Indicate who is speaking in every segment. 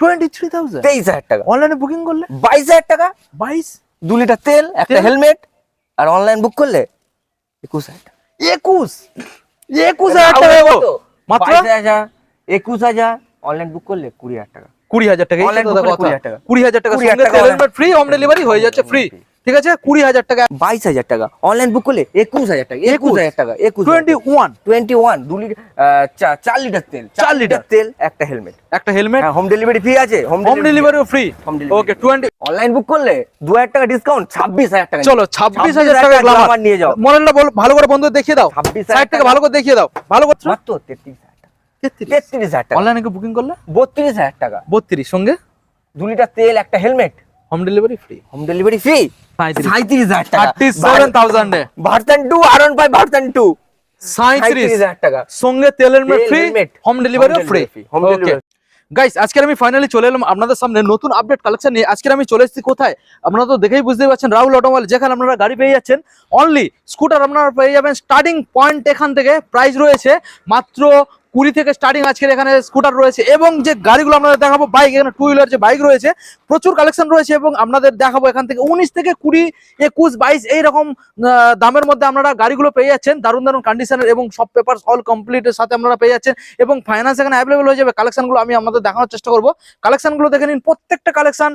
Speaker 1: Twenty three thousand
Speaker 2: তেইশ হাজার টাকা।
Speaker 1: অনলাইনে বুকিং করলে?
Speaker 2: বাইশ হাজার টাকা।
Speaker 1: বাইশ?
Speaker 2: দু লিটার তেল একটা হেলমেট আর অনলাইন বুক করলে একুশ হাজার টাকা।
Speaker 1: একুশ? একুশ হাজার টাকা মাত্র?
Speaker 2: হাজার একুশ হাজার অনলাইন বুক করলে কুড়ি হাজার টাকা।
Speaker 1: কুড়ি হাজার টাকা
Speaker 2: করলে 20,000 টাকা।
Speaker 1: কুড়ি হাজার টাকা
Speaker 2: 20,000 টাকা online।
Speaker 1: ফ্রি হোম ডেলিভারি হয়ে যাচ্ছে ফ্রি ঠিক আছে? কুড়ি হাজার টাকা।
Speaker 2: বাইশ হাজার টাকা। অনলাইন বুক করলে একুশ হাজার টাকা একুশ হাজার টাকা একুশ
Speaker 1: টোয়েন্টি ওয়ান
Speaker 2: টোয়েন্টি ওয়ান দু লিটার চার লিটার তেল।
Speaker 1: চার
Speaker 2: লিটার। তেল একটা হেলমেট
Speaker 1: একটা হেলমেট
Speaker 2: হোম ডেলিভারি ফ্রি আছে
Speaker 1: home ডেলিভারিও free
Speaker 2: delivery
Speaker 1: okay twenty
Speaker 2: online book করলে দু হাজার টাকা ডিসকাউন্ট ছাব্বিশ হাজার টাকা
Speaker 1: চলো ছাব্বিশ হাজার টাকা
Speaker 2: গ্লামার নিয়ে যাও।
Speaker 1: মডেলটা বল ভালো করে বন্ধু দেখিয়ে দাও। ছাব্বিশ হাজার
Speaker 2: টাকা।
Speaker 1: ভালো করে দেখিয়ে দাও। ভালো করছ?
Speaker 2: মাত্র তেত্রিশ তেত্রিশ? হাজার টাকা।
Speaker 1: অনলাইনে বুকিং করলে?
Speaker 2: বত্রিশ হাজার টাকা।
Speaker 1: বত্রিশ সঙ্গে?
Speaker 2: দু লিটার তেল একটা helmet
Speaker 1: home delivery free
Speaker 2: home delivery free সাঁত্রিশ হাজার টাকা।
Speaker 1: সেভেন থাউজেন্ডে
Speaker 2: ভার্সন টু আর ওয়ান ফাইভ ভার্সন টু
Speaker 1: সাঁত্রিশ
Speaker 2: হাজার টাকা।
Speaker 1: সঙ্গে তেলের free home delivery free guys আজকে আমি ফাইনালি চলে এলাম আপনাদের সামনে নতুন আপডেট কালেকশন নিয়ে। আজকে আমি চলে এসেছি কোথায়? আপনারা তো দেখেই পারছেন রাহুল অটোমোবাইল যেখানে আপনারা গাড়ি পেয়ে যাচ্ছেন অনলি স্কুটার আপনারা পেয়ে যাবেন স্টার্টিং পয়েন্ট এখান থেকে। প্রাইস রয়েছে মাত্র কুড়ি থেকে স্টার্টিং আজকের এখানে স্কুটার রয়েছে এবং যে গাড়িগুলো আপনাদের দেখাবো বাইক এখানে টু হুইলার যে বাইক রয়েছে, প্রচুর কালেকশন রয়েছে এবং আপনাদের দেখাবো এখান থেকে। উনিশ থেকে কুড়ি, একুশ, বাইশ, এইরকম দামের মধ্যে আপনারা গাড়িগুলো পেয়ে যাচ্ছেন, দারুণ দারুণ কন্ডিশনের এবং সব পেপার অল কমপ্লিটের সাথে আপনারা পেয়ে যাচ্ছেন এবং ফাইন্যান্স এখানে অ্যাভেলেবল হয়ে যাবে। কালেকশনগুলো আমি আপনাদের দেখানোর চেষ্টা করব। কালেকশনগুলো দেখে নিন, প্রত্যেকটা কালেকশন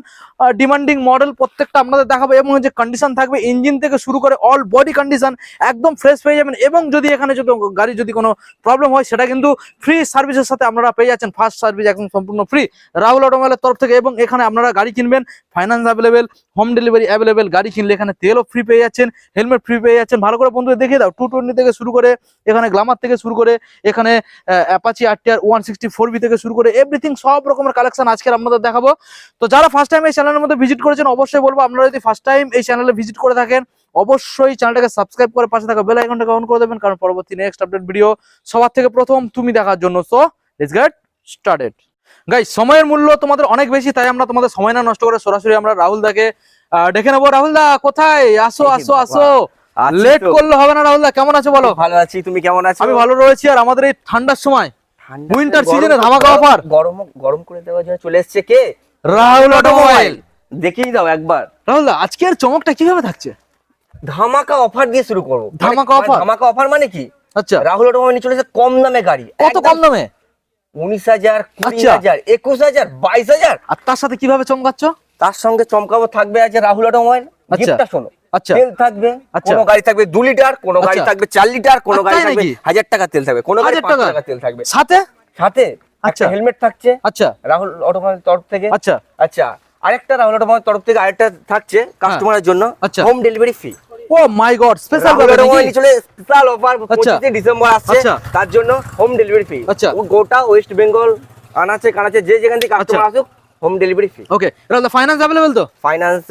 Speaker 1: ডিমান্ডিং মডেল প্রত্যেকটা আপনাদের দেখাবো এবং যে কন্ডিশন থাকবে ইঞ্জিন থেকে শুরু করে অল বডি কন্ডিশন একদম ফ্রেশ পেয়ে যাবেন এবং যদি এখানে যদি গাড়ি যদি কোনো প্রবলেম হয়, সেটা কিন্তু ফ্রি সার্ভিসের সাথে আপনারা পেয়ে যাচ্ছেন ফার্স্ট সার্ভিস একদম সম্পূর্ণ ফ্রি রাহুল অটোমোবাইলের তরফ থেকে এবং এখানে আপনারা গাড়ি কিনবেন finance available home delivery available গাড়ি কিনলে এখানে তেলও ফ্রি পেয়ে যাচ্ছেন হেলমেট ফ্রি পেয়ে যাচ্ছেন। ভালো করে বন্ধু দেখিয়ে দাও টু টোয়েন্টি থেকে শুরু করে, এখানে গ্লামার থেকে শুরু করে, এখানে Apache RTR one sixty four B থেকে শুরু করে এভরিথিং সব রকমের কালেকশন আজকে আপনাদের দেখাবো। তো যারা ফার্স্ট টাইম এই চ্যানেলের মধ্যে ভিজিট করেছেন, অবশ্যই বলব আপনারা যদি ফার্স্ট টাইম এই চ্যানেলে ভিজিট করে থাকেন অবশ্যই চ্যানেলটাকে সাবস্ক্রাইব করে পাশে থাকা বেল আইকনটাকে অন করে দেবেন কারণ পরবর্তী নেক্সট আপডেট ভিডিও সবার থেকে প্রথম তুমি দেখার জন্য। So let's get started guys সময়ের মূল্য তোমাদের অনেক বেশি তাই আমরা তোমাদের সময় না নষ্ট করে সরাসরি আমরা রাহুল দাকে ডেকে নেব। রাহুল দা কোথায়? আসো আসো আসো। লেট করলে হবে না রাহুল দা কেমন আছো বলো?
Speaker 2: ভালো আছি তুমি কেমন আছো?
Speaker 1: আমি ভালো রয়েছি আর আমাদের এই ঠান্ডার সময় Winter
Speaker 2: গরম-
Speaker 1: ধামাকা
Speaker 2: গরম-
Speaker 1: offer।
Speaker 2: গরম গরম করে দেওয়ার জন্য চলে এসেছে কে?
Speaker 1: রাহুল অটোমোবাইল
Speaker 2: দেখিয়ে দাও একবার।
Speaker 1: রাহুল দা আজকের চমকটা কীভাবে থাকছে?
Speaker 2: ধামাকা অফার দিয়ে শুরু করব।
Speaker 1: ধামাকা
Speaker 2: মানে-
Speaker 1: offer?
Speaker 2: ধামাকা অফার মানে কি?
Speaker 1: আচ্ছা।
Speaker 2: রাহুল অটোমোবাইল চলে এসেছে কম দামে গাড়ি।
Speaker 1: কত কম দামে?
Speaker 2: উনিশ হাজার কুড়ি
Speaker 1: আচ্ছা।
Speaker 2: হাজার একুশ হাজার বাইশ হাজার।
Speaker 1: আর তার সাথে কীভাবে চমকাচ্ছ?
Speaker 2: তার সঙ্গে চমকাবো থাকবে আছে রাহুল অটোমোবাইল। গিফটটা শোনো।
Speaker 1: আচ্ছা।
Speaker 2: তেল থাকবে
Speaker 1: আচ্ছা।
Speaker 2: কোনো গাড়ি থাকবে দু লিটার কোনো গাড়ি। থাকবে চার লিটার কোনো গাড়ি থাকবে হাজার টাকা তেল থাকবে কোনো গাড়ি পাঁচ
Speaker 1: টাকা?
Speaker 2: টাকা তেল থাকবে।
Speaker 1: সাথে?
Speaker 2: সাথে
Speaker 1: আচ্ছা।
Speaker 2: হেলমেট থাকছে।
Speaker 1: আচ্ছা।
Speaker 2: রাহুল অটোমোবাইল তরফ থেকে।
Speaker 1: আচ্ছা।
Speaker 2: আচ্ছা। আরেকটা রাহুল অটোমোবাইল তরফ থেকে আরেকটা থাকছে কাস্টমারের জন্য।
Speaker 1: আচ্ছা।
Speaker 2: Home delivery free
Speaker 1: oh my god special
Speaker 2: automobile চলে স্পেশাল অফার
Speaker 1: আচ্ছা।
Speaker 2: 25 ডিসেম্বর আসছে
Speaker 1: আচ্ছা।
Speaker 2: তার জন্য হোম ডেলিভারি ফ্রি
Speaker 1: আচ্ছা।
Speaker 2: ও গোটা ওয়েস্ট বেঙ্গল আনাচে কানাচে যে যেখান থেকে কাস্টমার আসুক home delivery free
Speaker 1: okay Rahul finance available তো
Speaker 2: ফাইন্যান্স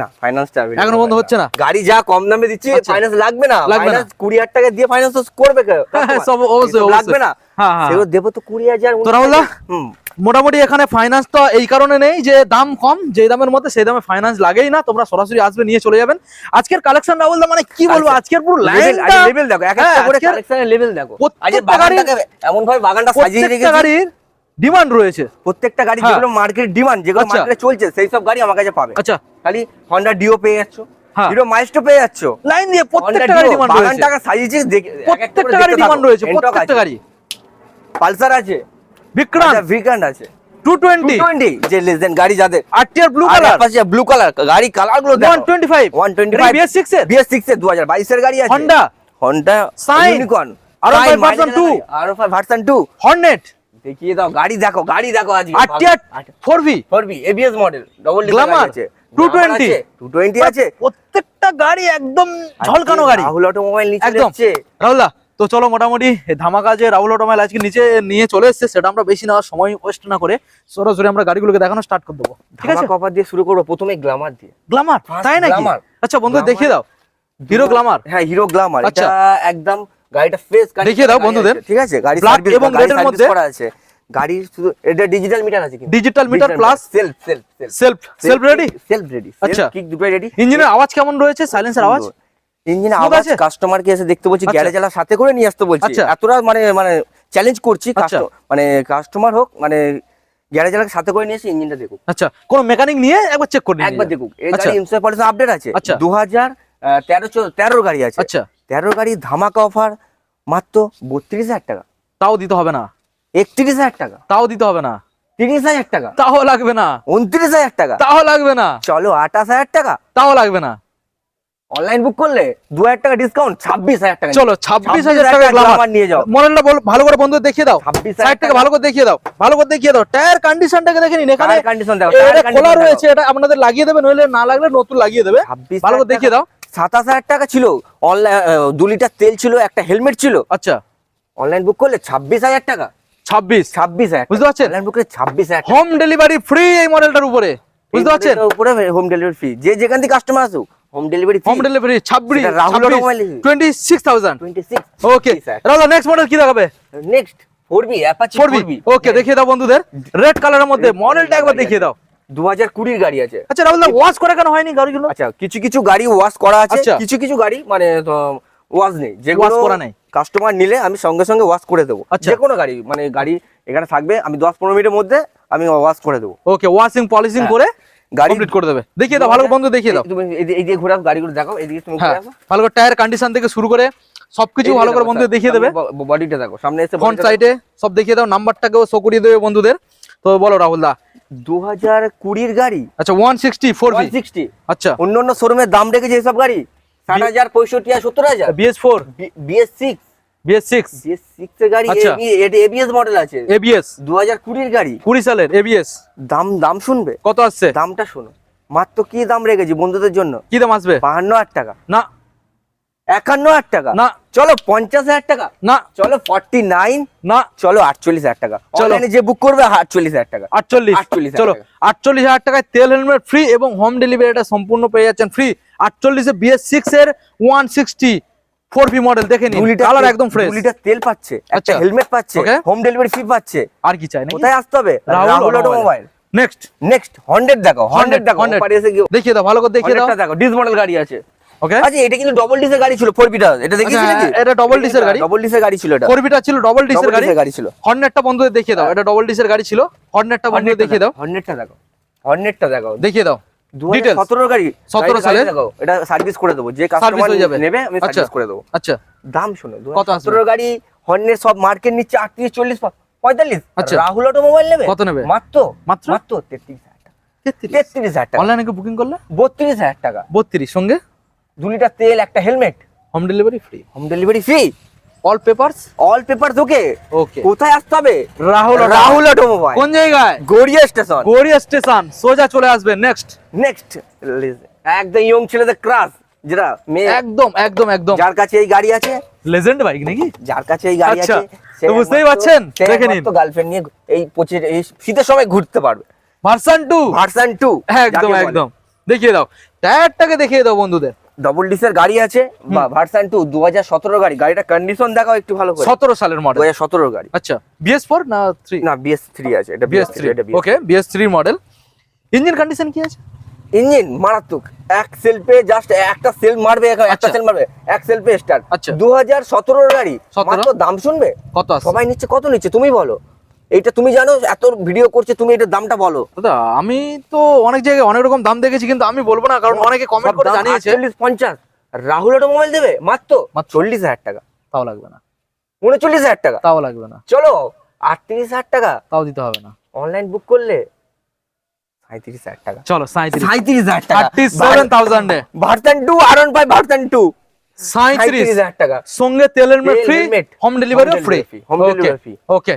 Speaker 2: না ফাইন্যান্সটা
Speaker 1: এখনও বন্ধ হচ্ছে না?
Speaker 2: গাড়ি যা কম দামে দিচ্ছি
Speaker 1: আচ্ছা।
Speaker 2: ফাইন্যান্স লাগবে না
Speaker 1: লাগবে না।
Speaker 2: ফাইন্যান্স কুড়ি টাকা দিয়ে ফাইন্যান্স করবে কে?
Speaker 1: হ্যাঁ, সব অবশ্যই,
Speaker 2: লাগবে না
Speaker 1: হ্যাঁ, হ্যাঁ।
Speaker 2: দেবো তো কুড়ি হাজার
Speaker 1: তো রাহুল
Speaker 2: হুম
Speaker 1: মোটামুটি এখানে ফাইন্যান্স তো এই কারণে নেই যে দাম কম যে দামের মধ্যে সেই দামে ফাইন্যান্স লাগেই না তোমরা সরাসরি আসবে নিয়ে চলে যাবেন। আজকের কালেকশন রাহুল দা মানে কি বলব?
Speaker 2: আচ্ছা।
Speaker 1: আজকের পুরো
Speaker 2: লেভেল লেভেল দেখো এক
Speaker 1: হ্যাঁ,
Speaker 2: একটা করে কালেকশনের লেভেল দেখো। আজ
Speaker 1: প্রত্যেকটা গাড়ির-
Speaker 2: এমন ভাবে বাগানটা সাজিয়ে রেখেছি।
Speaker 1: গাড়ির ডিমান্ড রয়েছে।
Speaker 2: প্রত্যেকটা গাড়ি
Speaker 1: হ্যাঁ।
Speaker 2: যেগুলো মার্কেট ডিমান্ড যেগুলো
Speaker 1: আচ্ছা।
Speaker 2: মার্কেটে চলছে সেই সব গাড়ি আমার কাছে পাবে।
Speaker 1: আচ্ছা।
Speaker 2: খালি হন্ডা ডিও পেয়ে যাচ্ছ
Speaker 1: হ্যাঁ।
Speaker 2: হিরো পেয়ে যাচ্ছ।
Speaker 1: লাইন দিয়ে প্রত্যেকটা গাড়ি ডিমান্ড রয়েছে।
Speaker 2: বাগানটাকে সাজিয়েছি
Speaker 1: প্রত্যেকটা গাড়ি ডিমান্ড রয়েছে প্রত্যেকটা গাড়ি।
Speaker 2: পালসার আছে।
Speaker 1: বিক্রান্ত
Speaker 2: ভিকান্ড আছে।
Speaker 1: টু টোয়েন্টি
Speaker 2: 220 যে লেস দেন গাড়ি যাদের।
Speaker 1: RTR blue colour
Speaker 2: blue colour গাড়ি কালারগুলো
Speaker 1: one twenty five
Speaker 2: 125
Speaker 1: BS six এর?
Speaker 2: বিএস 6 এর 2022 এর গাড়ি আছে।
Speaker 1: Honda,
Speaker 2: Honda
Speaker 1: Shine,
Speaker 2: Unicorn
Speaker 1: R15 version 2
Speaker 2: R5 version 2
Speaker 1: Hornet
Speaker 2: দেখিয়ে দাও গাড়ি দেখো গাড়ি দেখো আজকে।
Speaker 1: ফোর ভি
Speaker 2: ফরবি এবিএস মডেল ডবল
Speaker 1: Glamour, 220
Speaker 2: 220 আছে
Speaker 1: প্রত্যেকটা গাড়ি একদম ঝলকানো গাড়ি।
Speaker 2: রাহুল অটোমোবাইল নিচে
Speaker 1: একদম। তো চলো মোটামুটি ধামাকা যে রাহুল অটোমাইল আজকে নিচে নিয়ে চলে এসেছে সেটা আমরা বেশি নেওয়ার সময় ওয়েস্ট না করে সরাসরি আমরা গাড়িগুলোকে দেখানো স্টার্ট করে দেবো। ঠিক আছে?
Speaker 2: অফার দিয়ে শুরু করব প্রথমে গ্ল্যামার দিয়ে।
Speaker 1: গ্লামার তাই নাকি?
Speaker 2: Glamour।
Speaker 1: আচ্ছা বন্ধু দেখিয়ে দাও। হিরো গ্লামার
Speaker 2: হ্যাঁ হিরো গ্লামার
Speaker 1: আচ্ছা।
Speaker 2: একদম গাড়িটা ফ্রেশ
Speaker 1: দেখিয়ে দাও বন্ধুদের।
Speaker 2: ঠিক আছে? গাড়ি সার্ভিস
Speaker 1: এবং
Speaker 2: সার্ভিস
Speaker 1: মধ্যে।
Speaker 2: করা আছে। গাড়ি শুধু এটা ডিজিটাল মিটার আছে কিন্তু।
Speaker 1: Digital meter plus
Speaker 2: self self
Speaker 1: self self ready
Speaker 2: self ready
Speaker 1: আচ্ছা।
Speaker 2: কিক দুটো রেডি
Speaker 1: ইঞ্জিনের আওয়াজ কেমন রয়েছে? সাইলেন্সের আওয়াজ?
Speaker 2: ইঞ্জিন আওয়াজ কাস্টমারকে এসে দেখতে বলছি
Speaker 1: আচ্ছা।
Speaker 2: গ্যারেজ এলার সাথে করে নিয়ে আসতে বলছি।
Speaker 1: আচ্ছা।
Speaker 2: এতটা মানে মানে চ্যালেঞ্জ করছি
Speaker 1: আচ্ছা।
Speaker 2: মানে কাস্টমার হোক মানে গ্যারেজ এলাকা সাথে করে নিয়েছি ইঞ্জিনটা দেখুক।
Speaker 1: আচ্ছা কোন মেকানিক নিয়ে একবার চেক করে
Speaker 2: একবার দেখুক। এই
Speaker 1: আচ্ছা।
Speaker 2: গাড়ি ইন্স্যুরেন্স পলিসি আপডেট আছে।
Speaker 1: আচ্ছা।
Speaker 2: দু হাজার তেরো গাড়ি আছে।
Speaker 1: আচ্ছা।
Speaker 2: গাড়ি ধামাকা অফার মাত্র বত্রিশ হাজার টাকা।
Speaker 1: তাও দিতে হবে না।
Speaker 2: একত্রিশ হাজার টাকা।
Speaker 1: তাও দিতে হবে না।
Speaker 2: তিরিশ হাজার টাকা।
Speaker 1: তাও লাগবে না।
Speaker 2: উনত্রিশ হাজার টাকা।
Speaker 1: তাও লাগবে না।
Speaker 2: চলো আঠাশ হাজার টাকা।
Speaker 1: তাও লাগবে না।
Speaker 2: অনলাইন বুক করলে দু হাজার টাকা ডিসকাউন্ট ছাব্বিশ হাজার টাকা
Speaker 1: চলো ছাব্বিশ হাজার টাকা
Speaker 2: গ্লামার নিয়ে যাও।
Speaker 1: মডেলটা বল- ভালো করে বন্ধু দেখিয়ে দাও।
Speaker 2: ছাব্বিশ
Speaker 1: সাইড থেকে ভালো করে দেখিয়ে দাও। ভালো করে দেখিয়ে দাও। টায়ার কন্ডিশনটাকে দেখে নিন। এখানে
Speaker 2: কন্ডিশন দেখো
Speaker 1: এটা খোলা রয়েছে এটা আপনাদের লাগিয়ে দেবে নইলে না লাগলে নতুন লাগিয়ে দেবে। ভালো করে দেখিয়ে দাও।
Speaker 2: সাতাশ হাজার টাকা ছিল। অনলাইন দু লিটার তেল ছিল একটা হেলমেট ছিল।
Speaker 1: আচ্ছা।
Speaker 2: অনলাইন বুক করলে ছাব্বিশ হাজার টাকা।
Speaker 1: ছাব্বিশ।
Speaker 2: ছাব্বিশ হাজার
Speaker 1: বুঝতে পারছেন?
Speaker 2: অনলাইন বুক করলে ছাব্বিশ হাজার
Speaker 1: হোম ডেলিভারি ফ্রি এই মডেলটার উপরে। বুঝতে পারছেন?
Speaker 2: উপরে হোম ডেলিভারি ফ্রি যে যেখান থেকে কাস্টমার আসুক হোম ডেলিভারি
Speaker 1: হোম ডেলিভারি ছাব্বিশ
Speaker 2: সেটা Rahul
Speaker 1: thousand
Speaker 2: twenty six
Speaker 1: okay Rahul next model কি দেখাবে?
Speaker 2: Next four B Apache
Speaker 1: four B okay দেখিয়ে দাও বন্ধুদের। রেড কালারের মধ্যে মডেলটা একবার দেখিয়ে দাও।
Speaker 2: দু হাজার কুড়ির গাড়ি আছে।
Speaker 1: আচ্ছা রাহুল ওয়াশ করে কেন হয়নি গাড়িগুলো?
Speaker 2: আচ্ছা কিছু কিছু গাড়ি ওয়াশ করা আছে
Speaker 1: আচ্ছা।
Speaker 2: কিছু কিছু গাড়ি মানে ওয়াশ নেই। যেগুলো
Speaker 1: Wash করা নেই।
Speaker 2: কাস্টমার নিলে আমি সঙ্গে সঙ্গে ওয়াশ করে দেবো।
Speaker 1: আচ্ছা।
Speaker 2: যে কোনো গাড়ি মানে গাড়ি এখানে থাকবে আমি দশ পনেরো মিনিটের মধ্যে আমি ওয়াশ করে দেবো।
Speaker 1: ওকে ওয়াশিং পলিশিং করে
Speaker 2: গাড়ি
Speaker 1: কমপ্লিট করে দেবে। দেখিয়ে দাও ভালো বন্ধু দেখিয়ে দাও।
Speaker 2: তুমি এই- এই যে ঘোরাও গাড়িগুলো দেখো এদিকে তুমি ঘুরে আসো।
Speaker 1: ভালো করে টায়ার কন্ডিশন থেকে শুরু করে সবকিছু ভালো করে বন্ধু
Speaker 2: সামনে
Speaker 1: দেখিয়ে দেবে।
Speaker 2: বডিটা দেখো সামনে এসে
Speaker 1: ফ্রন্ট সাইডে সব দেখিয়ে দাও নাম্বারটাকেও শো করিয়ে দেবে বন্ধুদের। তো বলো রাহুল দা।
Speaker 2: দু হাজার কুড়ির গাড়ি?
Speaker 1: আচ্ছা ওয়ান সিক্সটি ফোর
Speaker 2: সিক্সটি
Speaker 1: আচ্ছা।
Speaker 2: অন্য অন্য শোরুমের দাম রেখেছে এইসব গাড়ি? ষাট হাজার পঁয়ষট্টি আর সত্তর হাজার।
Speaker 1: BS four
Speaker 2: BS six
Speaker 1: BS six
Speaker 2: BS six এর গাড়ি
Speaker 1: আচ্ছা।
Speaker 2: মডেল আছে। গাড়ি।
Speaker 1: কুড়ি সালের এবিএস
Speaker 2: দাম দাম শুনবে?
Speaker 1: কত আসছে?
Speaker 2: দামটা শোনো। মাত্র কি দাম রেখেছি বন্ধুদের জন্য?
Speaker 1: কি দাম আসবে?
Speaker 2: বাহান্ন হাজার টাকা।
Speaker 1: না।
Speaker 2: একান্ন হাজার টাকা?
Speaker 1: না।
Speaker 2: চলো পঞ্চাশ হাজার টাকা?
Speaker 1: না।
Speaker 2: চলো ফর্টি নাইন
Speaker 1: না।
Speaker 2: চলো আটচল্লিশ হাজার টাকা।
Speaker 1: চলো।
Speaker 2: অনলাইনে যে বুক করবে আটচল্লিশ হাজার টাকা।
Speaker 1: আটচল্লিশ।
Speaker 2: 48,000
Speaker 1: চলো।
Speaker 2: টাকা।
Speaker 1: আটচল্লিশ হাজার টাকায় তেল হেলমেট ফ্রি এবং হোম ডেলিভারিটা সম্পূর্ণ পেয়ে যাচ্ছেন ফ্রি আটচল্লিশে বিএস সিক্স এর one sixty four B model দেখে নিন কালার একদম ফ্রেশ
Speaker 2: দু লিটার তেল পাচ্ছে একটা
Speaker 1: আচ্ছা।
Speaker 2: হেলমেট পাচ্ছে হোম ডেলিভারি ফি পাচ্ছে।
Speaker 1: আর কি চাই না
Speaker 2: কোথায় আসতে হবে?
Speaker 1: Rahul.
Speaker 2: Automobile
Speaker 1: next
Speaker 2: next hundred দেখো হন্ড্রেড দেখো
Speaker 1: 100
Speaker 2: এসে গিয়ে
Speaker 1: দেখিয়ে দাও ভালো করে দেখিয়ে দাও।
Speaker 2: দেখো ডিস মডেল গাড়ি আছে।
Speaker 1: ওকে
Speaker 2: আচ্ছা এটা কিন্তু ডবল ডিসের গাড়ি ছিল ফোর বিটা এটা দেখিয়েছি
Speaker 1: আচ্ছা,
Speaker 2: নাকি
Speaker 1: এটা double dish এর গাড়ি?
Speaker 2: ডবল ডিসের গাড়ি ছিল এটা।
Speaker 1: ফোর বিটা ছিল ডবল ডিসের গাড়ি।
Speaker 2: গাড়ি ছিল।
Speaker 1: হর্নেটটা বন্ধুদের দেখিয়ে দাও এটা ডবল ডিসের গাড়ি ছিল। হর্নেটটা বন্ধুদের দেখিয়ে দাও।
Speaker 2: হন্ড্রেডটা দেখো। হন্ড্রেডটা দেখো।
Speaker 1: দেখিয়ে দাও।
Speaker 2: দু
Speaker 1: Details।
Speaker 2: সতেরো গাড়ি
Speaker 1: 17 সালের?
Speaker 2: এটা সার্ভিস করে দেবো যে কাস্টমার নেবে আমি
Speaker 1: আচ্ছা।
Speaker 2: সার্ভিস করে দেবো।
Speaker 1: আচ্ছা।
Speaker 2: দাম শোনো
Speaker 1: কত
Speaker 2: গাড়ি হর্নের সব মার্কেট
Speaker 1: আচ্ছা।
Speaker 2: রাহুল অটোমোবাইল নেবে?
Speaker 1: কত নেবে?
Speaker 2: মাত্র?
Speaker 1: মাত্র?
Speaker 2: মাত্র তেত্রিশ হাজার টাকা। তেত্রিশ? হাজার টাকা।
Speaker 1: অনলাইনে বুকিং করলে?
Speaker 2: বত্রিশ হাজার টাকা।
Speaker 1: বত্রিশ। সঙ্গে?
Speaker 2: দু লিটার তেল একটা helmet
Speaker 1: home delivery free
Speaker 2: home delivery free
Speaker 1: all papers
Speaker 2: all paper okay
Speaker 1: okay
Speaker 2: কোথায় আসতে হবে?
Speaker 1: রাহুল
Speaker 2: রাহুল অটোমোবাইল।
Speaker 1: কোন জায়গায়?
Speaker 2: গড়িয়া স্টেশন।
Speaker 1: গড়িয়া স্টেশন। সোজা চলে আসবে। নেক্সট
Speaker 2: নেক্সট একদম ইয়ং ছেলেদের ক্রাশ যেটা মেয়ে।
Speaker 1: একদম একদম একদম।
Speaker 2: যার কাছে এই গাড়ি আছে।
Speaker 1: লেজেন্ড বাইক নাকি?
Speaker 2: যার কাছে এই গাড়ি
Speaker 1: আচ্ছা,
Speaker 2: আছে
Speaker 1: তো বুঝতেই পারছেন? দেখে নিন।
Speaker 2: গার্লফ্রেন্ড নিয়ে এই পঁচিশ এই শীতের সময় ঘুরতে পারবে।
Speaker 1: ভার্সন টু
Speaker 2: ভার্সন টু
Speaker 1: একদম একদম। দেখিয়ে দাও। টায়ারটাকে দেখিয়ে দাও বন্ধুদের।
Speaker 2: ডবল ডিসের গাড়ি আছে বা ভার্সন টু দু হাজার সতেরো গাড়ি। গাড়িটা কন্ডিশন দেখাও একটু ভালো করে।
Speaker 1: সতেরো সালের
Speaker 2: দু
Speaker 1: মডেল
Speaker 2: হাজার সতেরো গাড়ি।
Speaker 1: আচ্ছা বিএস ফোর না থ্রি
Speaker 2: না বিএস থ্রি আছে এটা
Speaker 1: BS three okay BS three model engine condition কি আছে?
Speaker 2: ইঞ্জিন মারাত্মক। এক সেলফে জাস্ট একটা সেল মারবে একটা
Speaker 1: আচ্ছা।
Speaker 2: সেল মারবে এক সেলফে স্টার্ট
Speaker 1: আচ্ছা।
Speaker 2: দু হাজার সতেরোর গাড়ি
Speaker 1: 17
Speaker 2: মাত্র দাম শুনবে?
Speaker 1: কত আছে?
Speaker 2: সবাই নিচ্ছে কত নিচ্ছে তুমি বলো। এইটা তুমি জানো এত ভিডিও করছে তুমি এটার দামটা বলো।
Speaker 1: দাদা আমি তো অনেক জায়গায় অনেক রকম দাম দেখেছি কিন্তু আমি বলব না কারণ অনেকে কমেন্ট করে জানিয়েছে।
Speaker 2: 48, পঞ্চাশ। রাহুল অটোমোবাইল দেবে? মাত্র। চল্লিশ হাজার টাকা।
Speaker 1: তাও লাগবে না।
Speaker 2: উনচল্লিশ হাজার টাকা।
Speaker 1: তাও লাগবে না।
Speaker 2: চলো আটত্রিশ হাজার টাকা।
Speaker 1: তাও দিতে হবে না।
Speaker 2: অনলাইন বুক করলে সাঁত্রিশ হাজার টাকা।
Speaker 1: চলো সাঁত্রিশ
Speaker 2: সাঁত্রিশ হাজার
Speaker 1: থার্টি সেভেন থাউজেন্ডে
Speaker 2: ভার্সন টু আর ওয়ান ফাইভ ভার্সন টু
Speaker 1: সাঁত্রিশ
Speaker 2: হাজার টাকা।
Speaker 1: সঙ্গে তেলের
Speaker 2: তেল,
Speaker 1: free home delivery free
Speaker 2: home delivery free।
Speaker 1: ওকে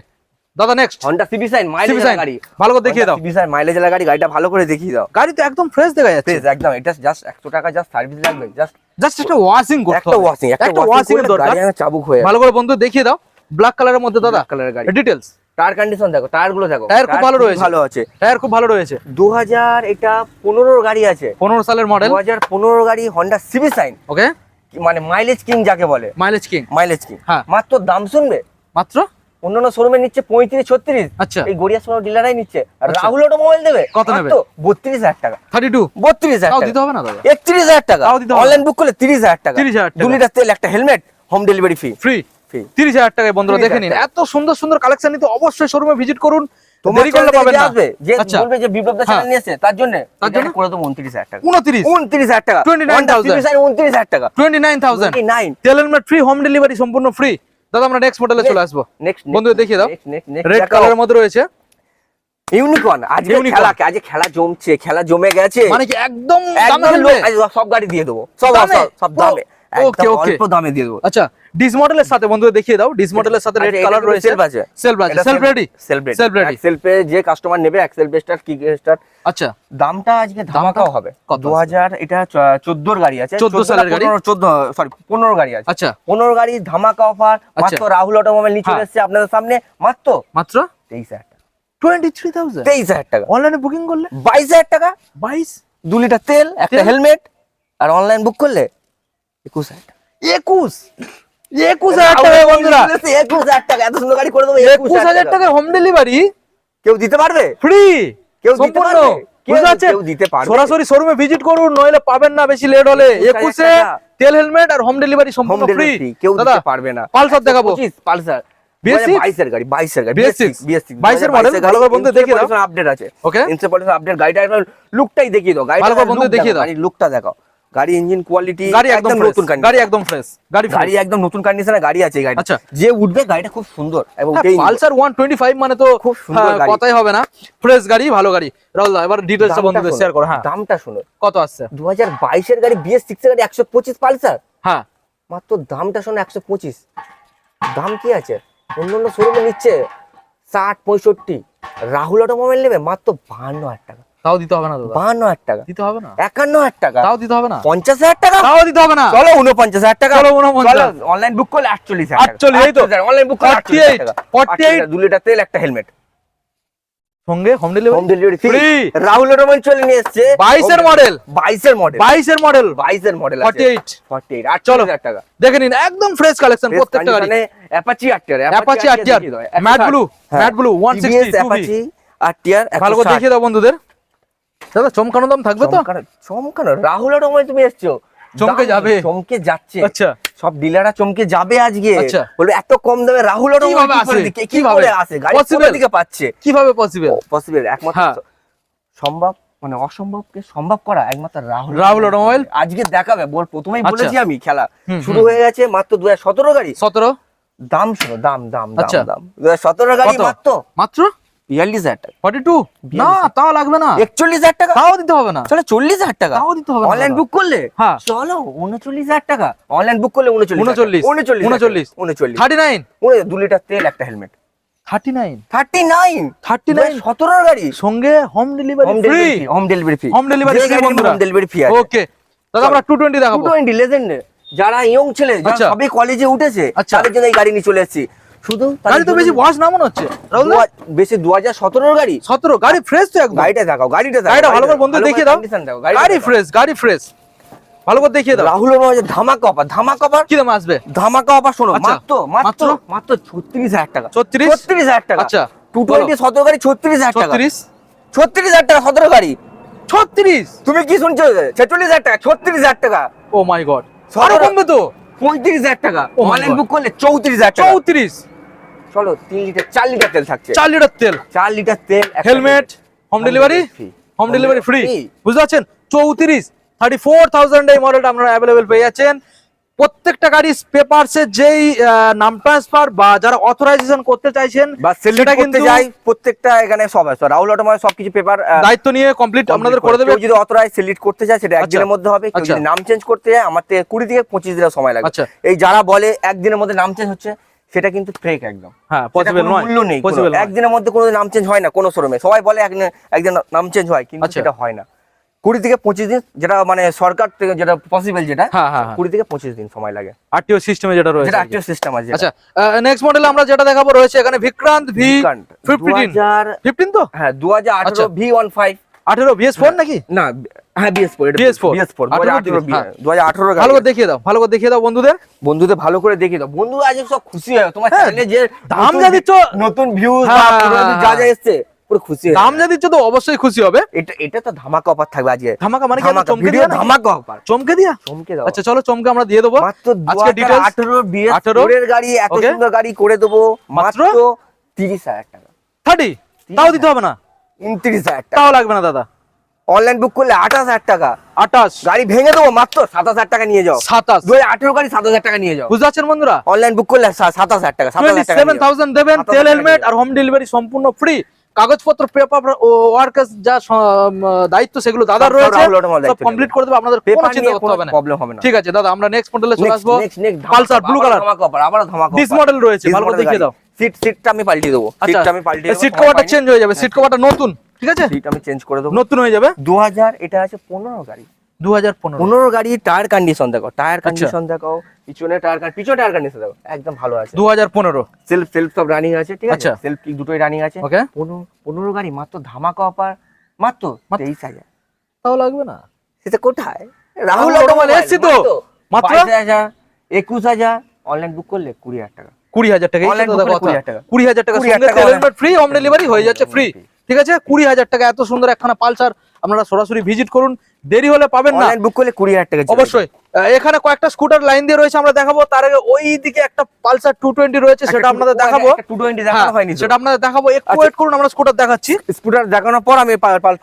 Speaker 1: দাদা next
Speaker 2: Honda CB Shine mileage গাড়ি।
Speaker 1: ভালো করে দেখিয়ে দাও।
Speaker 2: সিবি সাইন মাইলেজ গাড়ি গাড়িটা ভালো করে দেখিয়ে দাও।
Speaker 1: গাড়ি তো একদম ফ্রেশ দেখা যাচ্ছে।
Speaker 2: প্লিজ একদম। এটা জাস্ট একশো টাকা জাস্ট সার্ভিস লাগবে জাস্ট
Speaker 1: জাস্ট একটা ওয়াশিং করতে
Speaker 2: একটা ওয়াশিং একটা ওয়াশিং
Speaker 1: এর দরকার।
Speaker 2: গাড়ি চাবুক হয়ে
Speaker 1: ভালো করে বন্ধু দেখিয়ে দাও। ব্ল্যাক কালারের মধ্যে দাদা।
Speaker 2: কালারের গাড়ি।
Speaker 1: ডিটেলস
Speaker 2: টায়ার কন্ডিশন দেখো টায়ারগুলো দেখো।
Speaker 1: টায়ার খুব ভালো রয়েছে।
Speaker 2: ভালো আছে।
Speaker 1: টায়ার খুব ভালো রয়েছে।
Speaker 2: দু হাজার এটা পনেরোর গাড়ি আছে।
Speaker 1: পনেরো সালের মডেল
Speaker 2: দু হাজার পনেরো গাড়ি হন্ডা সিবি সাইন
Speaker 1: ওকে
Speaker 2: মানে মাইলেজ কিং যাকে বলে।
Speaker 1: মাইলেজ কিং
Speaker 2: মাইলেজ কিং
Speaker 1: হ্যাঁ।
Speaker 2: মাত্র দাম শুনবে?
Speaker 1: মাত্র?
Speaker 2: অন্যান্য শোরুমে নিচ্ছে পঁয়ত্রিশ ছত্রিশ।
Speaker 1: আচ্ছা।
Speaker 2: এই গড়িয়া শোরুম ডিলারাই নিচ্ছে।
Speaker 1: আচ্ছা।
Speaker 2: রাহুল অটোমোবাইল দেবে।
Speaker 1: কত নেবে?
Speaker 2: বত্রিশ হাজার টাকা।
Speaker 1: থার্টি টু
Speaker 2: বত্রিশ হাজার
Speaker 1: দিতে হবে না দাদা?
Speaker 2: একত্রিশ হাজার টাকা। অনলাইন বুক করলে তিরিশ হাজার টাকা।
Speaker 1: 30,000 টাকা।
Speaker 2: দু লিটার তেল একটা helmet home delivery fee
Speaker 1: free
Speaker 2: free
Speaker 1: তিরিশ হাজার টাকায় বন্ধুরা দেখে নিন। এত সুন্দর সুন্দর কালেকশন নিতে অবশ্যই শোরুমে ভিজিট করুন।
Speaker 2: তোমার
Speaker 1: করলে পাবেন
Speaker 2: যে
Speaker 1: না।
Speaker 2: আসবে। যে
Speaker 1: আচ্ছা।
Speaker 2: বলবে যে বিপ্লব দা
Speaker 1: হ্যাঁ।
Speaker 2: চ্যানেল নিয়ে তার জন্য
Speaker 1: তার জন্য?
Speaker 2: করে দেবো উনত্রিশ হাজার টাকা।
Speaker 1: উনত্রিশ।
Speaker 2: উনত্রিশ হাজার টাকা।
Speaker 1: 29,000
Speaker 2: উনত্রিশ হাজার টাকা
Speaker 1: টোয়েন্টি নাইন থাউজেন্ড
Speaker 2: নাইন
Speaker 1: তেল হেলমেট ফ্রি হোম ডেলিভারি সম্পূর্ণ ফ্রি দাদা আমরা নেক্সট মডেলে চলে আসব।
Speaker 2: নেক্সট
Speaker 1: বন্ধু দেখিয়ে দাও। রেড কালারের মধ্যে রয়েছে।
Speaker 2: ইউনিকর্ন আজকে। খেলা আজকে খেলা জমছে খেলা জমে গেছে।
Speaker 1: মানে কি একদম
Speaker 2: সব গাড়ি দিয়ে দেবো? সব- সব দামে। একদম
Speaker 1: okay.
Speaker 2: অল্প দামে দিয়ে দেবো।
Speaker 1: আচ্ছা ডিস মডেলের সাথে বন্ধু দেখিয়ে দাও। ডিস মডেলের সাথে রেড
Speaker 2: আচ্ছা,
Speaker 1: কালার রয়েছে।
Speaker 2: self আছে।
Speaker 1: সেলফ আছে সেলফ রেডি
Speaker 2: সেলফ রেডি। সেলফে যে কাস্টমার নেবে এক্সেল বেস্টার কি স্টার
Speaker 1: আচ্ছা।
Speaker 2: দামটা আজকে ধামাকাও হবে।
Speaker 1: কত
Speaker 2: দু হাজার এটা চোদ্দোর গাড়ি আছে।
Speaker 1: 14 সালের গাড়ি?
Speaker 2: চোদ্দ সরি পনেরো গাড়ি আছে।
Speaker 1: আচ্ছা।
Speaker 2: পনেরো গাড়ি ধামাকা অফার মাত্র রাহুল অটোমোবাইল নিয়ে চলে
Speaker 1: হ্যাঁ।
Speaker 2: এসেছে আপনাদের সামনে মাত্র
Speaker 1: মাত্র?
Speaker 2: তেইশ হাজার টাকা।
Speaker 1: টোয়েন্টি থ্রি থাউজেন্ড
Speaker 2: তেইশ হাজার টাকা।
Speaker 1: অনলাইনে বুকিং করলে?
Speaker 2: বাইশ হাজার টাকা।
Speaker 1: বাইশ?
Speaker 2: দু লিটার তেল একটা হেলমেট আর অনলাইন বুক করলে একুশ হাজার
Speaker 1: একুশ? একুশ হাজার টাকা বন্ধুরা।
Speaker 2: একুশ হাজার টাকা এত সুন্দর গাড়ি করে দেবো
Speaker 1: একুশ হাজার টাকা। হোম ডেলিভারি
Speaker 2: কেউ দিতে পারবে?
Speaker 1: ফ্রি
Speaker 2: কেউ
Speaker 1: সম্পূর্ণ?
Speaker 2: পারবে? কেউ-
Speaker 1: বুঝতে পারছেন?
Speaker 2: কেউ দিতে পারবে?
Speaker 1: সরাসরি শোরুমে ভিজিট করুন নইলে পাবেন না বেশি লেট হলে। একুশে তেল হেলমেট আর হোম ডেলিভারি সম্পূর্ণ ফ্রি
Speaker 2: কেউ
Speaker 1: দাদা
Speaker 2: পারবে না।
Speaker 1: পালসার দেখাবো।
Speaker 2: পালসার। বাইশের গাড়ি বাইশের গাড়ি।
Speaker 1: BS6 22 ভালো করে বন্ধু দেখিয়ে দাও।
Speaker 2: আপডেট আছে।
Speaker 1: Okay?
Speaker 2: ইনসেপলিশন আপডেট গাড়িটা লুকটাই দেখিয়ে দাও। গাড়িটা
Speaker 1: ভালো করে বন্ধু দেখিয়ে দাও।
Speaker 2: লুকটা দেখাও। গাড়ি ইঞ্জিন কোয়ালিটি
Speaker 1: গাড়ি একদম
Speaker 2: নতুন
Speaker 1: গাড়ি একদম ফ্রেশ গাড়ি
Speaker 2: গাড়ি একদম নতুন কন্ডিশনে গাড়ি আছে গাড়ি
Speaker 1: আচ্ছা।
Speaker 2: যে উঠবে গাড়িটা খুব সুন্দর এবং
Speaker 1: হ্যাঁ, পালসার টোয়েন্টি ফাইভ মানে তো
Speaker 2: খুব সুন্দর
Speaker 1: হ্যাঁ, কথাই হবে না। ফ্রেশ গাড়ি ভালো গাড়ি। রাহুল দা এবার ডিটেলসটা
Speaker 2: দামটা
Speaker 1: বন্ধুদের শেয়ার করো হ্যাঁ।
Speaker 2: দামটা শুনো।
Speaker 1: কত আসছে?
Speaker 2: দু হাজার বাইশের গাড়ি বিএস সিক্স গাড়ি একশো পঁচিশ পালসার
Speaker 1: হ্যাঁ।
Speaker 2: মাত্র দামটা শোনো একশো পঁচিশ। দাম কি আছে? অন্য অন্য শোরুমে নিচ্ছে ষাট পঁয়ষট্টি। রাহুল অটোমোবাইল নেবে মাত্র বাহান্ন হাজার টাকা।
Speaker 1: তাও দিতে হবে না দাদা।
Speaker 2: বাহান্ন হাজার টাকা।
Speaker 1: দিতে হবে না।
Speaker 2: একান্ন হাজার টাকা?
Speaker 1: তাও দিতে হবে না?
Speaker 2: পঞ্চাশ হাজার টাকা?
Speaker 1: তাও দিতে হবে না।
Speaker 2: চলো উনপঞ্চাশ হাজার টাকা।
Speaker 1: চলো, 49,000
Speaker 2: অনলাইন বুক করলে আটচল্লিশ
Speaker 1: আটচল্লিশ, এই তো।
Speaker 2: অনলাইন বুক করলে
Speaker 1: 48,
Speaker 2: আটচল্লিশ টাকা।
Speaker 1: 48
Speaker 2: দু লিটার তেল একটা হেলমেট
Speaker 1: সঙ্গে home delivery
Speaker 2: home delivery free Rahul চলে নিয়ে এসছে।
Speaker 1: 22 এর
Speaker 2: মডেল
Speaker 1: বাইশের মডেল
Speaker 2: বাইশের model
Speaker 1: forty eight
Speaker 2: forty eight
Speaker 1: চলো।
Speaker 2: আটচল্লিশ হাজার টাকা।
Speaker 1: দেখে নিন একদম ফ্রেশ কালেকশন প্রত্যেকটা গাড়ি।
Speaker 2: Apache RTR
Speaker 1: Apache RTR matte blue matte blue 160
Speaker 2: Apache
Speaker 1: ভালো করে দেখিয়ে দাও বন্ধুদের। দাদা চমকানো দাম থাকবে তো?
Speaker 2: চমকানো রাহুল অটোমোবাইল তুমি এসছো?
Speaker 1: চমকে যাবে।
Speaker 2: চমকে যাচ্ছে।
Speaker 1: আচ্ছা।
Speaker 2: সব ডিলাররা চমকে যাবে আজকে।
Speaker 1: আচ্ছা।
Speaker 2: বলবে এত কম দামে রাহুল অটোমোবাইল
Speaker 1: কীভাবে?
Speaker 2: আসে? গাড়ি পাচ্ছে?
Speaker 1: কীভাবে পসিবল
Speaker 2: পসিবল একমাত্র
Speaker 1: হ্যাঁ।
Speaker 2: সম্ভব মানে অসম্ভবকে সম্ভব করা একমাত্র রাহুল
Speaker 1: রাহুল অটোমোবাইল।
Speaker 2: আজকে দেখাবে। বল প্রথমেই
Speaker 1: আচ্ছা।
Speaker 2: বলেছি আমি খেলা শুরু হয়ে গেছে মাত্র দু হাজার সতেরো গাড়ি।
Speaker 1: সতেরো?
Speaker 2: দাম শুনো দাম দাম
Speaker 1: আচ্ছা।
Speaker 2: দাম। দাম দু হাজার সতেরো গাড়ি মাত্র?
Speaker 1: মাত্র?
Speaker 2: বিয়াল্লিশ হাজার টাকা।
Speaker 1: ফর্টি টু না তাও লাগবে না।
Speaker 2: একচল্লিশ হাজার টাকা?
Speaker 1: তাও দিতে হবে না।
Speaker 2: চলো চল্লিশ হাজার টাকা।
Speaker 1: তাও দিতে হবে
Speaker 2: অনলাইন বুক করলে?
Speaker 1: হ্যাঁ।
Speaker 2: চলো উনচল্লিশ হাজার টাকা। অনলাইন বুক করলে উনচল্লিশ
Speaker 1: উনচল্লিশ।
Speaker 2: উনচল্লিশ
Speaker 1: উনচল্লিশ।
Speaker 2: উনচল্লিশ।
Speaker 1: থার্টি নাইন
Speaker 2: দু লিটার তেল একটা helmet
Speaker 1: thirty nine
Speaker 2: thirty nine
Speaker 1: thirty nine
Speaker 2: সতেরোর গাড়ি।
Speaker 1: সঙ্গে home delivery
Speaker 2: home delivery home delivery free
Speaker 1: home delivery free বন্ধুরা।
Speaker 2: হোম ডেলিভারি ফ্রি
Speaker 1: ওকে দাদা আমরা টু টোয়েন্টি দেখাবো।
Speaker 2: টোয়েন্টি লেজেন্ড যারা ইয়ং ছেলে যারা
Speaker 1: আচ্ছা।
Speaker 2: সবে কলেজে উঠেছে
Speaker 1: আচ্ছা।
Speaker 2: তাদের জন্য এই গাড়ি নিয়ে চলে এসেছি। শুধু
Speaker 1: গাড়ি তো বেশি বয়স না মনে হচ্ছে। রাহুল
Speaker 2: বেশি দু হাজার সতেরোর গাড়ি।
Speaker 1: সতেরো গাড়ি ফ্রেশ তো একদম।
Speaker 2: গাড়িটা দেখাও গাড়িটা
Speaker 1: গাড়িটা ভালো করে বন্ধু দেখিয়ে দাও।
Speaker 2: condition দেখাও, গাড়িটা
Speaker 1: গাড়ি ফ্রেশ গাড়ি ফ্রেশ ভালো করে দেখিয়ে দাও।
Speaker 2: রাহুল রহমান ধামাকা অফার ধামাকা অফার
Speaker 1: কি দাম আসবে?
Speaker 2: ধামাকা অফার শোনো
Speaker 1: আচ্ছা,
Speaker 2: মাত্র মাত্র
Speaker 1: মাত্র?
Speaker 2: মাত্র ছত্রিশ হাজার টাকা।
Speaker 1: 36?
Speaker 2: ছত্রিশ হাজার টাকা।
Speaker 1: আচ্ছা,
Speaker 2: টু টোয়েন্টি সতেরো গাড়ি ছত্রিশ হাজার টাকা।
Speaker 1: ছত্রিশ?
Speaker 2: হাজার টাকা সতেরো গাড়ি।
Speaker 1: ছত্রিশ?
Speaker 2: তুমি কি শুনছো? ছেচল্লিশ হাজার টাকা ছত্রিশ হাজার টাকা।
Speaker 1: ও মাই গড কমবে তো?
Speaker 2: পঁয়ত্রিশ হাজার টাকা।
Speaker 1: Oh
Speaker 2: অনলাইন বুক করলে চৌত্রিশ হাজার
Speaker 1: চৌত্রিশ?
Speaker 2: চলো তিন লিটার চার লিটার তেল থাকছে।
Speaker 1: চার লিটার তেল।
Speaker 2: চার লিটার তেল
Speaker 1: helmet home delivery home delivery free বুঝতে পারছেন? চৌত্রিশ থার্টি ফোর থাউজেন্ড এই মডেলটা আপনারা অ্যাভেলেবেল পেয়ে যাচ্ছেন। প্রত্যেকটা গাড়ির পেপারসের যেই নাম ট্রান্সফার বা যারা অথরাইজেশন করতে চাইছেন
Speaker 2: বা সেলিট
Speaker 1: কিন্তু
Speaker 2: যাই প্রত্যেকটা এখানে সব আছে। রাহুল অটোময় সবকিছু পেপার
Speaker 1: দায়িত্ব নিয়ে কমপ্লিট আপনাদের করে দেবে।
Speaker 2: যদি অথরাইজ সেলিট করতে চায় সেটা
Speaker 1: আচ্ছা।
Speaker 2: একদিনের মধ্যে হবে।
Speaker 1: আচ্ছা।
Speaker 2: যদি নাম চেঞ্জ করতে যায় আমার থেকে কুড়ি থেকে পঁচিশ দিনের সময় লাগবে।
Speaker 1: আচ্ছা।
Speaker 2: এই যারা বলে একদিনের মধ্যে নাম চেঞ্জ হচ্ছে সেটা কিন্তু ফেক একদম।
Speaker 1: হ্যাঁ পসিবল নয়
Speaker 2: মূল্য নেই
Speaker 1: পসিবল
Speaker 2: একদিনের মধ্যে কোনো নাম চেঞ্জ হয় না কোনো শোরুমে সবাই বলে একদিন একদিন নাম চেঞ্জ হয় কিন্তু
Speaker 1: আচ্ছা।
Speaker 2: সেটা হয় না। কুড়ি থেকে পঁচিশ দিন যেটা মানে সরকার থেকে যেটা পসিবল যেটা
Speaker 1: হ্যাঁ হ্যাঁ হ্যাঁ।
Speaker 2: কুড়ি থেকে পঁচিশ দিন সময় লাগে।
Speaker 1: আরটিও সিস্টেমে যেটা রয়েছে।
Speaker 2: আরটিও সিস্টেম আছে।
Speaker 1: আচ্ছা নেক্সট মডেলে আমরা যেটা দেখাবো রয়েছে এখানে বিক্রান্ত ভি ফিফটিন তো?
Speaker 2: হ্যাঁ দু হাজার। আঠারো ভি ওয়ান ফাইভ
Speaker 1: আঠেরো বিএস ফোর নাকি?
Speaker 2: না হ্যাঁ বিএস ফোর বিএস ফোর
Speaker 1: হ্যাঁ।
Speaker 2: দু হাজার আঠারো
Speaker 1: ভালো করে দেখিয়ে দাও ভালো করে দেখিয়ে দাও বন্ধুদের।
Speaker 2: বন্ধুদের ভালো করে দেখিয়ে দাও। বন্ধু আজ সব খুশি হয় তোমার
Speaker 1: হ্যাঁ,
Speaker 2: চ্যানেলে যে
Speaker 1: দাম যা দিচ্ছ,
Speaker 2: নতুন ভিউজ
Speaker 1: হ্যাঁ,
Speaker 2: যা যা এসছে পুরো খুশি
Speaker 1: দাম যা দিচ্ছ তো অবশ্যই খুশি হবে।
Speaker 2: এটা এটা তো ধামাকা অফার থাকবে আজকে।
Speaker 1: ধামাকা মানে চমকে দিয়া
Speaker 2: ধামাকা অফার
Speaker 1: চমকে দিয়া?
Speaker 2: চমকে দাও।
Speaker 1: আচ্ছা চলো চমকে আমরা দিয়ে দেবো। আজকে?
Speaker 2: আঠারো বিএস
Speaker 1: 18
Speaker 2: ফোরের গাড়ি এত সুন্দর গাড়ি করে দেবো।
Speaker 1: মাত্র?
Speaker 2: মাত্র তিরিশ হাজার টাকা।
Speaker 1: থার্টি তাও দিতে হবে না?
Speaker 2: উনত্রিশ হাজার টাকা।
Speaker 1: লাগবে না দাদা।
Speaker 2: অনলাইন বুক করলে আঠাশ হাজার টাকা।
Speaker 1: আঠাশ।
Speaker 2: গাড়ি ভেঙে দেবো মাত্র সাতাশ হাজার টাকা নিয়ে যাও।
Speaker 1: সাতাশ।
Speaker 2: দু আঠেরো গাড়ি সাত হাজার টাকা নিয়ে যাও।
Speaker 1: বুঝতে পারছেন বন্ধুরা?
Speaker 2: অনলাইন বুক করলে সাতাশ হাজার টাকা সাতাশ
Speaker 1: টোয়েন্টি
Speaker 2: হাজার টাকা
Speaker 1: সেভেন থাউজেন্ড দেবেন তেল হেলমেট আর হোম ডেলিভারি সম্পূর্ণ ফ্রি কাগজপত্র পেপার যা দায়িত্ব সেগুলো
Speaker 2: সব
Speaker 1: রয়েছে। সব কমপ্লিট করে দেবে আপনাদের কোনো চিন্তা করতে হবে না।
Speaker 2: প্রবলেম হবে না।
Speaker 1: ঠিক আছে দাদা আমরা নেক্সট মডেলে চলে আসব।
Speaker 2: Next next
Speaker 1: Pulsar blue colour
Speaker 2: আবার ধামাকা
Speaker 1: ডিস মডেল রয়েছে ভালো করে দেখিয়ে দাও।
Speaker 2: সিট সিটটা আমি পাল্টে দেবো।
Speaker 1: আচ্ছা
Speaker 2: সিটটা আমি পাল্টে দেবো
Speaker 1: সিট কভারটা চেঞ্জ হয়ে যাবে সিট কভারটা নতুন ঠিক আছে?
Speaker 2: সিট আমি চেঞ্জ করে দেবো।
Speaker 1: নতুন হয়ে যাবে?
Speaker 2: দু হাজার এটা আছে পনেরো গাড়ি।
Speaker 1: দু হাজার পনেরো
Speaker 2: গাড়ি টায়ার কন্ডিশন দেখো টায়ার
Speaker 1: আচ্ছা।
Speaker 2: কন্ডিশন দেখো পিছনে টায়ার পিছনে টায়ার কন্ডিশন দেখো একদম ভালো আছে।
Speaker 1: দু হাজার পনেরো।
Speaker 2: সেলফ সেলফ সব রানিং আছে ঠিক আছে?
Speaker 1: আচ্ছা।
Speaker 2: সেলফ কি দুটোই রানিং আছে।
Speaker 1: ওকে
Speaker 2: পনেরো পনেরো গাড়ি মাত্র ধামাকা অফার মাত্র? তেইশ হাজার।
Speaker 1: তাও লাগবে না?
Speaker 2: সেটা কোথায়?
Speaker 1: রাহুল অটোমোবাইল এসছি তো। মাত্র?
Speaker 2: একুশ হাজার অনলাইন বুক করলে কুড়ি হাজার টাকা।
Speaker 1: কুড়ি হাজার টাকা এই তো
Speaker 2: Online
Speaker 1: দাদা
Speaker 2: book করলে
Speaker 1: কথা।
Speaker 2: 20,000 টাকা।
Speaker 1: কুড়ি হাজার টাকা
Speaker 2: 20,000
Speaker 1: সঙ্গে
Speaker 2: টাকা
Speaker 1: তেল
Speaker 2: online-
Speaker 1: helmet free home delivery হয়ে যাচ্ছে ফ্রি ঠিক আছে? কুড়ি হাজার টাকা এত সুন্দর একখানা পালসার আপনারা সরাসরি ভিজিট করুন। দেরি হলে পাবেন না।
Speaker 2: বুক করলে কুড়ি হাজার টাকা
Speaker 1: অবশ্যই। এখানে কয়েকটা স্কুটার লাইন দিয়ে রয়েছে আমরা দেখাবো। তার আগে ওই দিকে একটা পালসার টু টোয়েন্টি রয়েছে সেটা আপনাদের দেখাবো।
Speaker 2: টু টোয়েন্টি দেখানো
Speaker 1: হ্যাঁ,
Speaker 2: হয়নি
Speaker 1: সেটা আপনাদের দেখাবো। একটু
Speaker 2: আচ্ছা।
Speaker 1: ওয়েট করুন আমরা স্কুটার দেখাচ্ছি।
Speaker 2: স্কুটার দেখানোর পর আমি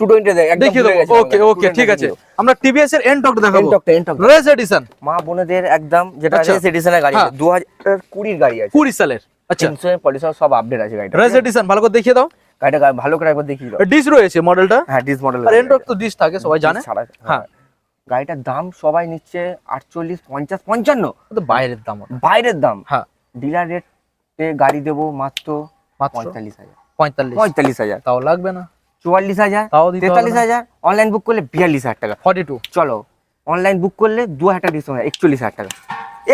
Speaker 2: টু টোয়েন্টি
Speaker 1: দেখিয়ে দেবো। ওকে ওকে ঠিক আছে। আমরা টিভিএস এর এনটক দেখাবো।
Speaker 2: এনটক
Speaker 1: রেস এডিশন
Speaker 2: মা বোনেদের একদম যেটা
Speaker 1: আচ্ছা।
Speaker 2: রেস এডিশনের গাড়ি
Speaker 1: হ্যাঁ।
Speaker 2: দু হাজার কুড়ির গাড়ি আছে।
Speaker 1: কুড়ি সালের। আচ্ছা।
Speaker 2: ইন্স্যুরেন্স পলিউশন সব আপডেট আছে গাড়িটা
Speaker 1: রেস এডিশন ভালো করে দেখিয়ে দাও।
Speaker 2: গাড়িটা ভালো করে একবার দেখিয়ে দাও।
Speaker 1: ডিস রয়েছে মডেলটা
Speaker 2: হ্যাঁ ডিস মডেল
Speaker 1: আর এনটক তো ডিস থাকে সবাই জানে? হ্যাঁ।
Speaker 2: হ্যাঁ। গাড়িটার দাম সবাই নিচ্ছে আটচল্লিশ পঞ্চাশ পঞ্চান্ন।
Speaker 1: বাইরের দাম
Speaker 2: বাইরের দাম।
Speaker 1: হ্যাঁ।
Speaker 2: ডিলার রেটে গাড়ি দেবো মাত্র পঁয়তাল্লিশ হাজার।
Speaker 1: পঁয়তাল্লিশ।
Speaker 2: পঁয়তাল্লিশ হাজার।
Speaker 1: তাও লাগবে না।
Speaker 2: চুয়াল্লিশ হাজার
Speaker 1: তাও
Speaker 2: তেতাল্লিশ। হাজার অনলাইন বুক করলে বিয়াল্লিশ হাজার টাকা।
Speaker 1: ফর্টি টু
Speaker 2: চলো অনলাইন বুক করলে দু হাজার টাকা ডিসকাউন্ট একচল্লিশ হাজার টাকা।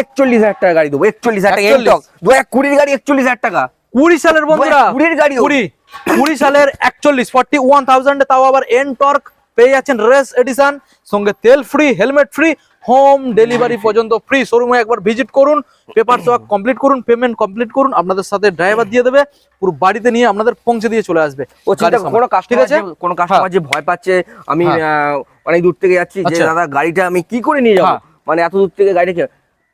Speaker 2: একচল্লিশ হাজার টাকা গাড়ি দেবো একচল্লিশ হাজার টাকা
Speaker 1: 41
Speaker 2: এনটক দু হাজার কুড়ির গাড়ি একচল্লিশ হাজার টাকা।
Speaker 1: কুড়ি সালের বন্ধুরা
Speaker 2: কুড়ির গাড়ি
Speaker 1: কুড়ি। কুড়ি সালের একচল্লিশ ফর্টি ওয়ান থাউজেন্ড তাও আবার এন টর্ক পেয়ে যাচ্ছেন রেস এডিশন সঙ্গে তেল free helmet free home delivery পর্যন্ত ফ্রি শোরুমে একবার ভিজিট করুন পেপার ওয়ার্ক কমপ্লিট করুন পেমেন্ট কমপ্লিট করুন আপনাদের সাথে ড্রাইভার দিয়ে দেবে পুরো বাড়িতে নিয়ে আপনাদের পৌঁছে দিয়ে চলে আসবে
Speaker 2: ও। কোনো
Speaker 1: ঠিক
Speaker 2: কাস্টমার
Speaker 1: আছে
Speaker 2: কোনো কাস্টমার যে ভয় পাচ্ছে আমি
Speaker 1: হ্যাঁ।
Speaker 2: অনেক দূর থেকে যাচ্ছি যে
Speaker 1: আচ্ছা।
Speaker 2: দাদা গাড়িটা আমি কি করে নিয়ে যাব
Speaker 1: হ্যাঁ।
Speaker 2: মানে এত দূর থেকে গাড়িটাকে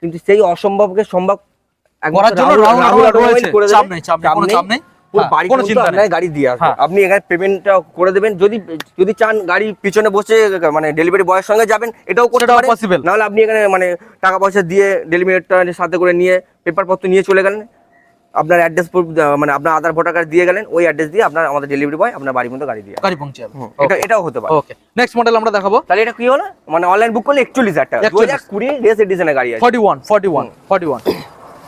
Speaker 2: কিন্তু সেই অসম্ভবকে সম্ভব
Speaker 1: করার জন্য। চাপ নেই, চাপ নেই, কোনো হ্যাঁ,
Speaker 2: বাড়ি
Speaker 1: কোনো
Speaker 2: পর্যন্ত
Speaker 1: চিন্তা নেই।
Speaker 2: আপনার গাড়ি দিয়ে আসবে
Speaker 1: হ্যাঁ।
Speaker 2: আপনি এখানে পেমেন্টটা করে দেবেন। যদি যদি চান গাড়ি পিছনে বসে মানে ডেলিভারি বয়ের সঙ্গে যাবেন এটাও করতে পারেন।
Speaker 1: possible।
Speaker 2: নাহলে আপনি এখানে মানে টাকা পয়সা দিয়ে ডেলিভারিটা সাথে করে নিয়ে পেপার পত্র নিয়ে চলে গেলেন। আপনার অ্যাড্রেস মানে আপনার আধার ভোটার কার্ড দিয়ে গেলেন। ওই অ্যাড্রেস দিয়ে আপনার আমাদের ডেলিভারি বয় আপনার বাড়ির মধ্যে গাড়ি দিয়ে
Speaker 1: গাড়ি পৌঁছে যাবে।
Speaker 2: এটা এটাও হতে পারে।
Speaker 1: ওকে নেক্সট মডেল আমরা দেখাবো।
Speaker 2: তাহলে এটা কি হলো? মানে অনলাইন বুক করলে একচল্লিশ হাজার টাকা। দু
Speaker 1: 41
Speaker 2: হাজার কুড়ি রেস এডিশনের গাড়ি আছে।
Speaker 1: Forty one forty one forty one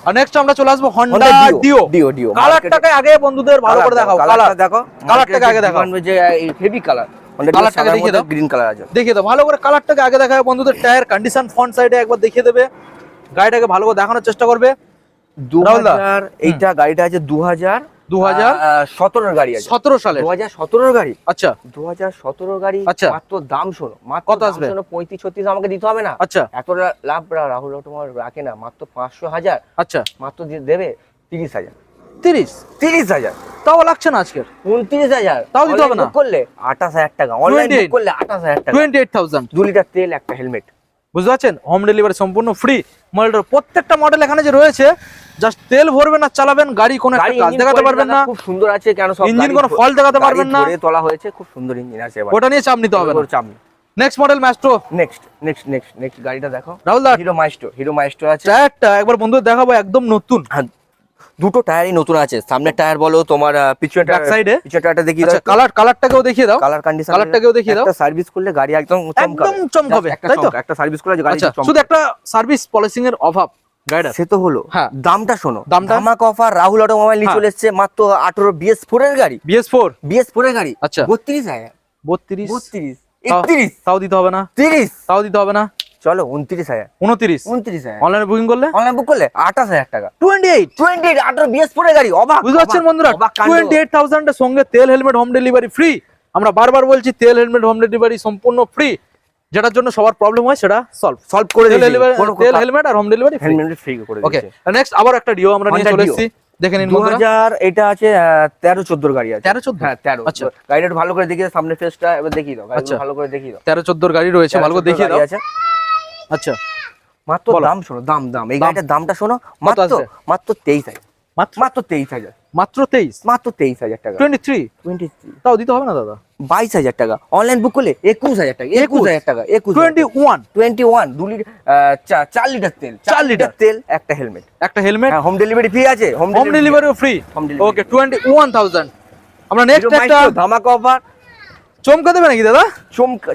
Speaker 1: আর নেক্সট আমরা চলে আসব হন্ডা ডিও
Speaker 2: ডিও ডিও
Speaker 1: কালারটাকে আগে বন্ধুদের ভালো করে দেখাও কালার
Speaker 2: কালারটা দেখো।
Speaker 1: কালারটাকে আগে দেখাও।
Speaker 2: যে হেভি কালার
Speaker 1: কালারটাকে দেখিয়ে দাও।
Speaker 2: গ্রিন কালার আছে।
Speaker 1: দেখিয়ে দাও। ভালো করে কালারটাকে আগে বন্ধুদের টায়ার কন্ডিশন ফ্রন্ট সাইডে একবার দেখিয়ে দেবে। গাড়িটাকে ভালো করে দেখানোর চেষ্টা করবে।
Speaker 2: দা। এইটা গাড়িটা আছে দু হাজার
Speaker 1: দু হাজার
Speaker 2: সতেরোর গাড়ি আছে।
Speaker 1: সতেরো সালে
Speaker 2: দু হাজার সতেরোর গাড়ি।
Speaker 1: আচ্ছা।
Speaker 2: দু হাজার সতেরোর গাড়ি
Speaker 1: আচ্ছা।
Speaker 2: মাত্র দাম শোনো মাত্র
Speaker 1: কত আসবে?
Speaker 2: পঁয়ত্রিশ ছত্রিশ আমাকে দিতে হবে না।
Speaker 1: আচ্ছা।
Speaker 2: এত লাভ রাহুল তোমার রাখে না মাত্র পাঁচশো হাজার।
Speaker 1: আচ্ছা।
Speaker 2: মাত্র দেবে তিরিশ হাজার।
Speaker 1: তিরিশ?
Speaker 2: তিরিশ হাজার।
Speaker 1: তাও লাগছে না আজকের?
Speaker 2: উনত্রিশ হাজার।
Speaker 1: তাও দিতে হবে না?
Speaker 2: করলে আঠাশ হাজার টাকা অনলাইন করলে আঠাশ হাজার টাকা।
Speaker 1: টোয়েন্টি এইট থাউজেন্ড
Speaker 2: দু লিটার তেল একটা হেলমেট।
Speaker 1: বুঝতে পারছেন? হোম ডেলিভারি সম্পূর্ণ ফ্রি মডেলটার প্রত্যেকটা মডেল এখানে যে রয়েছে জাস্ট তেল ভরবেন আর চালাবেন গাড়ি কোনো কাজ দেখাতে পারবেন না।
Speaker 2: খুব সুন্দর আছে কেন সব
Speaker 1: ইঞ্জিন কোনো ফল দেখাতে পারবেন না।
Speaker 2: তোলা হয়েছে খুব সুন্দর ইঞ্জিন আছে এবার।
Speaker 1: ওটা নিয়ে চাপ নিতে হবে না।
Speaker 2: চাপ
Speaker 1: next model Maestro
Speaker 2: next next next next গাড়িটা দেখো।
Speaker 1: রাহুল দা।
Speaker 2: হিরো মাস্টো হিরো মাস্টো আছে।
Speaker 1: একটা একবার বন্ধু দেখাবো একদম নতুন।
Speaker 2: হ্যাঁ, দুটো টায়ারই নতুন আছে। সামনের টায়ার বলো তোমার আহ, পিছনের
Speaker 1: ব্যাক সাইডে
Speaker 2: পিছনের টায়ারটা দেখিয়ে
Speaker 1: আচ্ছা
Speaker 2: দাও
Speaker 1: কালার কালারটাকেও দেখিয়ে দাও।
Speaker 2: কালার কন্ডিশন
Speaker 1: কালারটাকেও দেখিয়ে দাও।
Speaker 2: একটা সার্ভিস করলে গাড়ি একদম চমকাবে।
Speaker 1: একদম চমকাবে, তাই তো?
Speaker 2: একটা সার্ভিস করলে গাড়ি
Speaker 1: আচ্ছা
Speaker 2: চমকাবে।
Speaker 1: শুধু একটা সার্ভিস পলিসিং এর অভাব
Speaker 2: সে তো হলো।
Speaker 1: হ্যাঁ।
Speaker 2: দামটা শোনো।
Speaker 1: দামটা?
Speaker 2: ধামাক অফার রাহুল অটোমোবাইল নিয়ে
Speaker 1: হ্যাঁ।
Speaker 2: চলে এসেছে মাত্র আঠারো বিএস ফোর এর গাড়ি।
Speaker 1: বিএস ফোর
Speaker 2: বিএস ফোর এর গাড়ি।
Speaker 1: আচ্ছা।
Speaker 2: বত্রিশ হাজার।
Speaker 1: বত্রিশ?
Speaker 2: বত্রিশ। একত্রিশ।
Speaker 1: তাও দিতে হবে না?
Speaker 2: তিরিশ।
Speaker 1: তাও দিতে হবে না?
Speaker 2: চলো উনত্রিশ হাজার।
Speaker 1: উনত্রিশ?
Speaker 2: উনত্রিশ হাজার।
Speaker 1: অনলাইনে বুকিং করলে?
Speaker 2: অনলাইন বুক করলে আঠাশ হাজার টাকা।
Speaker 1: টোয়েন্টি এইট
Speaker 2: টোয়েন্টি আঠারো বিএস ফোর গাড়ি অবাক
Speaker 1: বুঝতে পারছেন
Speaker 2: অবাক,
Speaker 1: বন্ধুরা?
Speaker 2: অবাক
Speaker 1: টোয়েন্টি এইট থাউজেন্ডের সঙ্গে তেল হেলমেট হোম ডেলিভারি ফ্রি আমরা বারবার বলছি তেল হেলমেট হোম ডেলিভারি সম্পূর্ণ ফ্রি যেটার জন্য সবার প্রবলেম হয় সেটা সলভ
Speaker 2: সলভ করে
Speaker 1: তেল হেলমেট আর হোম ডেলিভারি
Speaker 2: হেলমেট ফ্রি করে
Speaker 1: ওকে নেক্সট আবার একটা ডিও আমরা নিয়ে চলে এসেছি। দেখে নিন
Speaker 2: এটা আছে গাড়ি আছে। হ্যাঁ
Speaker 1: আচ্ছা।
Speaker 2: গাড়িটা ভালো করে দেখিয়ে দাও, সামনের ফেসটা এবার দেখিয়ে দাও। গাড়িটা
Speaker 1: আচ্ছা।
Speaker 2: ভালো করে দেখিয়ে দাও।
Speaker 1: তেরো চোদ্দোর গাড়ি রয়েছে ভালো করে দেখিয়ে দাও। আচ্ছা।
Speaker 2: মাত্র দাম শোনো দাম দাম। এই গাড়িটার দামটা শোনো মাত্র মাত্র তেইশ হাজার।
Speaker 1: মাত্র
Speaker 2: তেইশ হাজার।
Speaker 1: মাত্র তেইশ?
Speaker 2: মাত্র তেইশ হাজার টাকা।
Speaker 1: টোয়েন্টি থ্রি
Speaker 2: টোয়েন্টি
Speaker 1: তাও দিতে হবে না দাদা?
Speaker 2: বাইশ হাজার টাকা। অনলাইন বুক করলে একুশ হাজার টাকা একুশ হাজার টাকা একুশ
Speaker 1: টোয়েন্টি ওয়ান
Speaker 2: টোয়েন্টি ওয়ান দু লিটার চার লিটার তেল।
Speaker 1: চার লিটার।
Speaker 2: তেল একটা হেলমেট।
Speaker 1: একটা হেলমেট?
Speaker 2: হোম ডেলিভারি ফ্রি আছে।
Speaker 1: Home ডেলিভারিও free
Speaker 2: Home delivery.
Speaker 1: Okay twenty one thousand আমরা নেক্সট একটা
Speaker 2: ধামাকা অফার
Speaker 1: চমকে দেবে নাকি দাদা?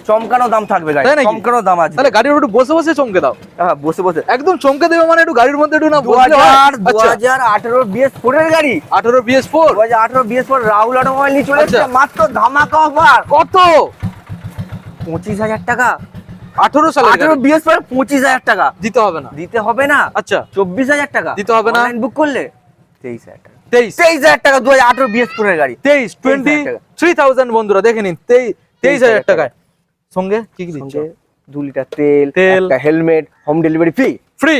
Speaker 2: চমকানো দাম থাকবে? চমকানো দাম আছে।
Speaker 1: তাহলে গাড়ির একটু বসে বসে চমকে দাও।
Speaker 2: হ্যাঁ বসে বসে।
Speaker 1: একদম চমকে দেবে মানে একটু গাড়ির মধ্যে একটু না বসলে?
Speaker 2: হাজার দু
Speaker 1: আচ্ছা।
Speaker 2: আঠেরো গাড়ি।
Speaker 1: আঠারো বিএস ফোর
Speaker 2: দু হাজার আঠেরো বিএস ফোর রাহুল অটোমোবাইল নিয়ে চলে
Speaker 1: আচ্ছা।
Speaker 2: এসেছে মাত্র ধামাকা অফার
Speaker 1: কত?
Speaker 2: পঁচিশ হাজার টাকা।
Speaker 1: আঠারো সালে
Speaker 2: আঠেরো বিএস ফোর পঁচিশ হাজার টাকা।
Speaker 1: দিতে হবে না।
Speaker 2: দিতে হবে না।
Speaker 1: আচ্ছা।
Speaker 2: চব্বিশ হাজার টাকা।
Speaker 1: দিতে হবে না?
Speaker 2: বুক করলে। তেইশ হাজার টাকা।
Speaker 1: তেইশ।
Speaker 2: তেইশ হাজার টাকা দু হাজার আঠেরো গাড়ি।
Speaker 1: তেইশ টোয়েন্টি থ্রি থাউজেন্ড বন্ধুরা দেখে নিন তেই- তেইশ হাজার টাকায়। সঙ্গে কি কি দিচ্ছ?
Speaker 2: দু লিটার তেল
Speaker 1: তেল।
Speaker 2: Helmet home delivery free
Speaker 1: free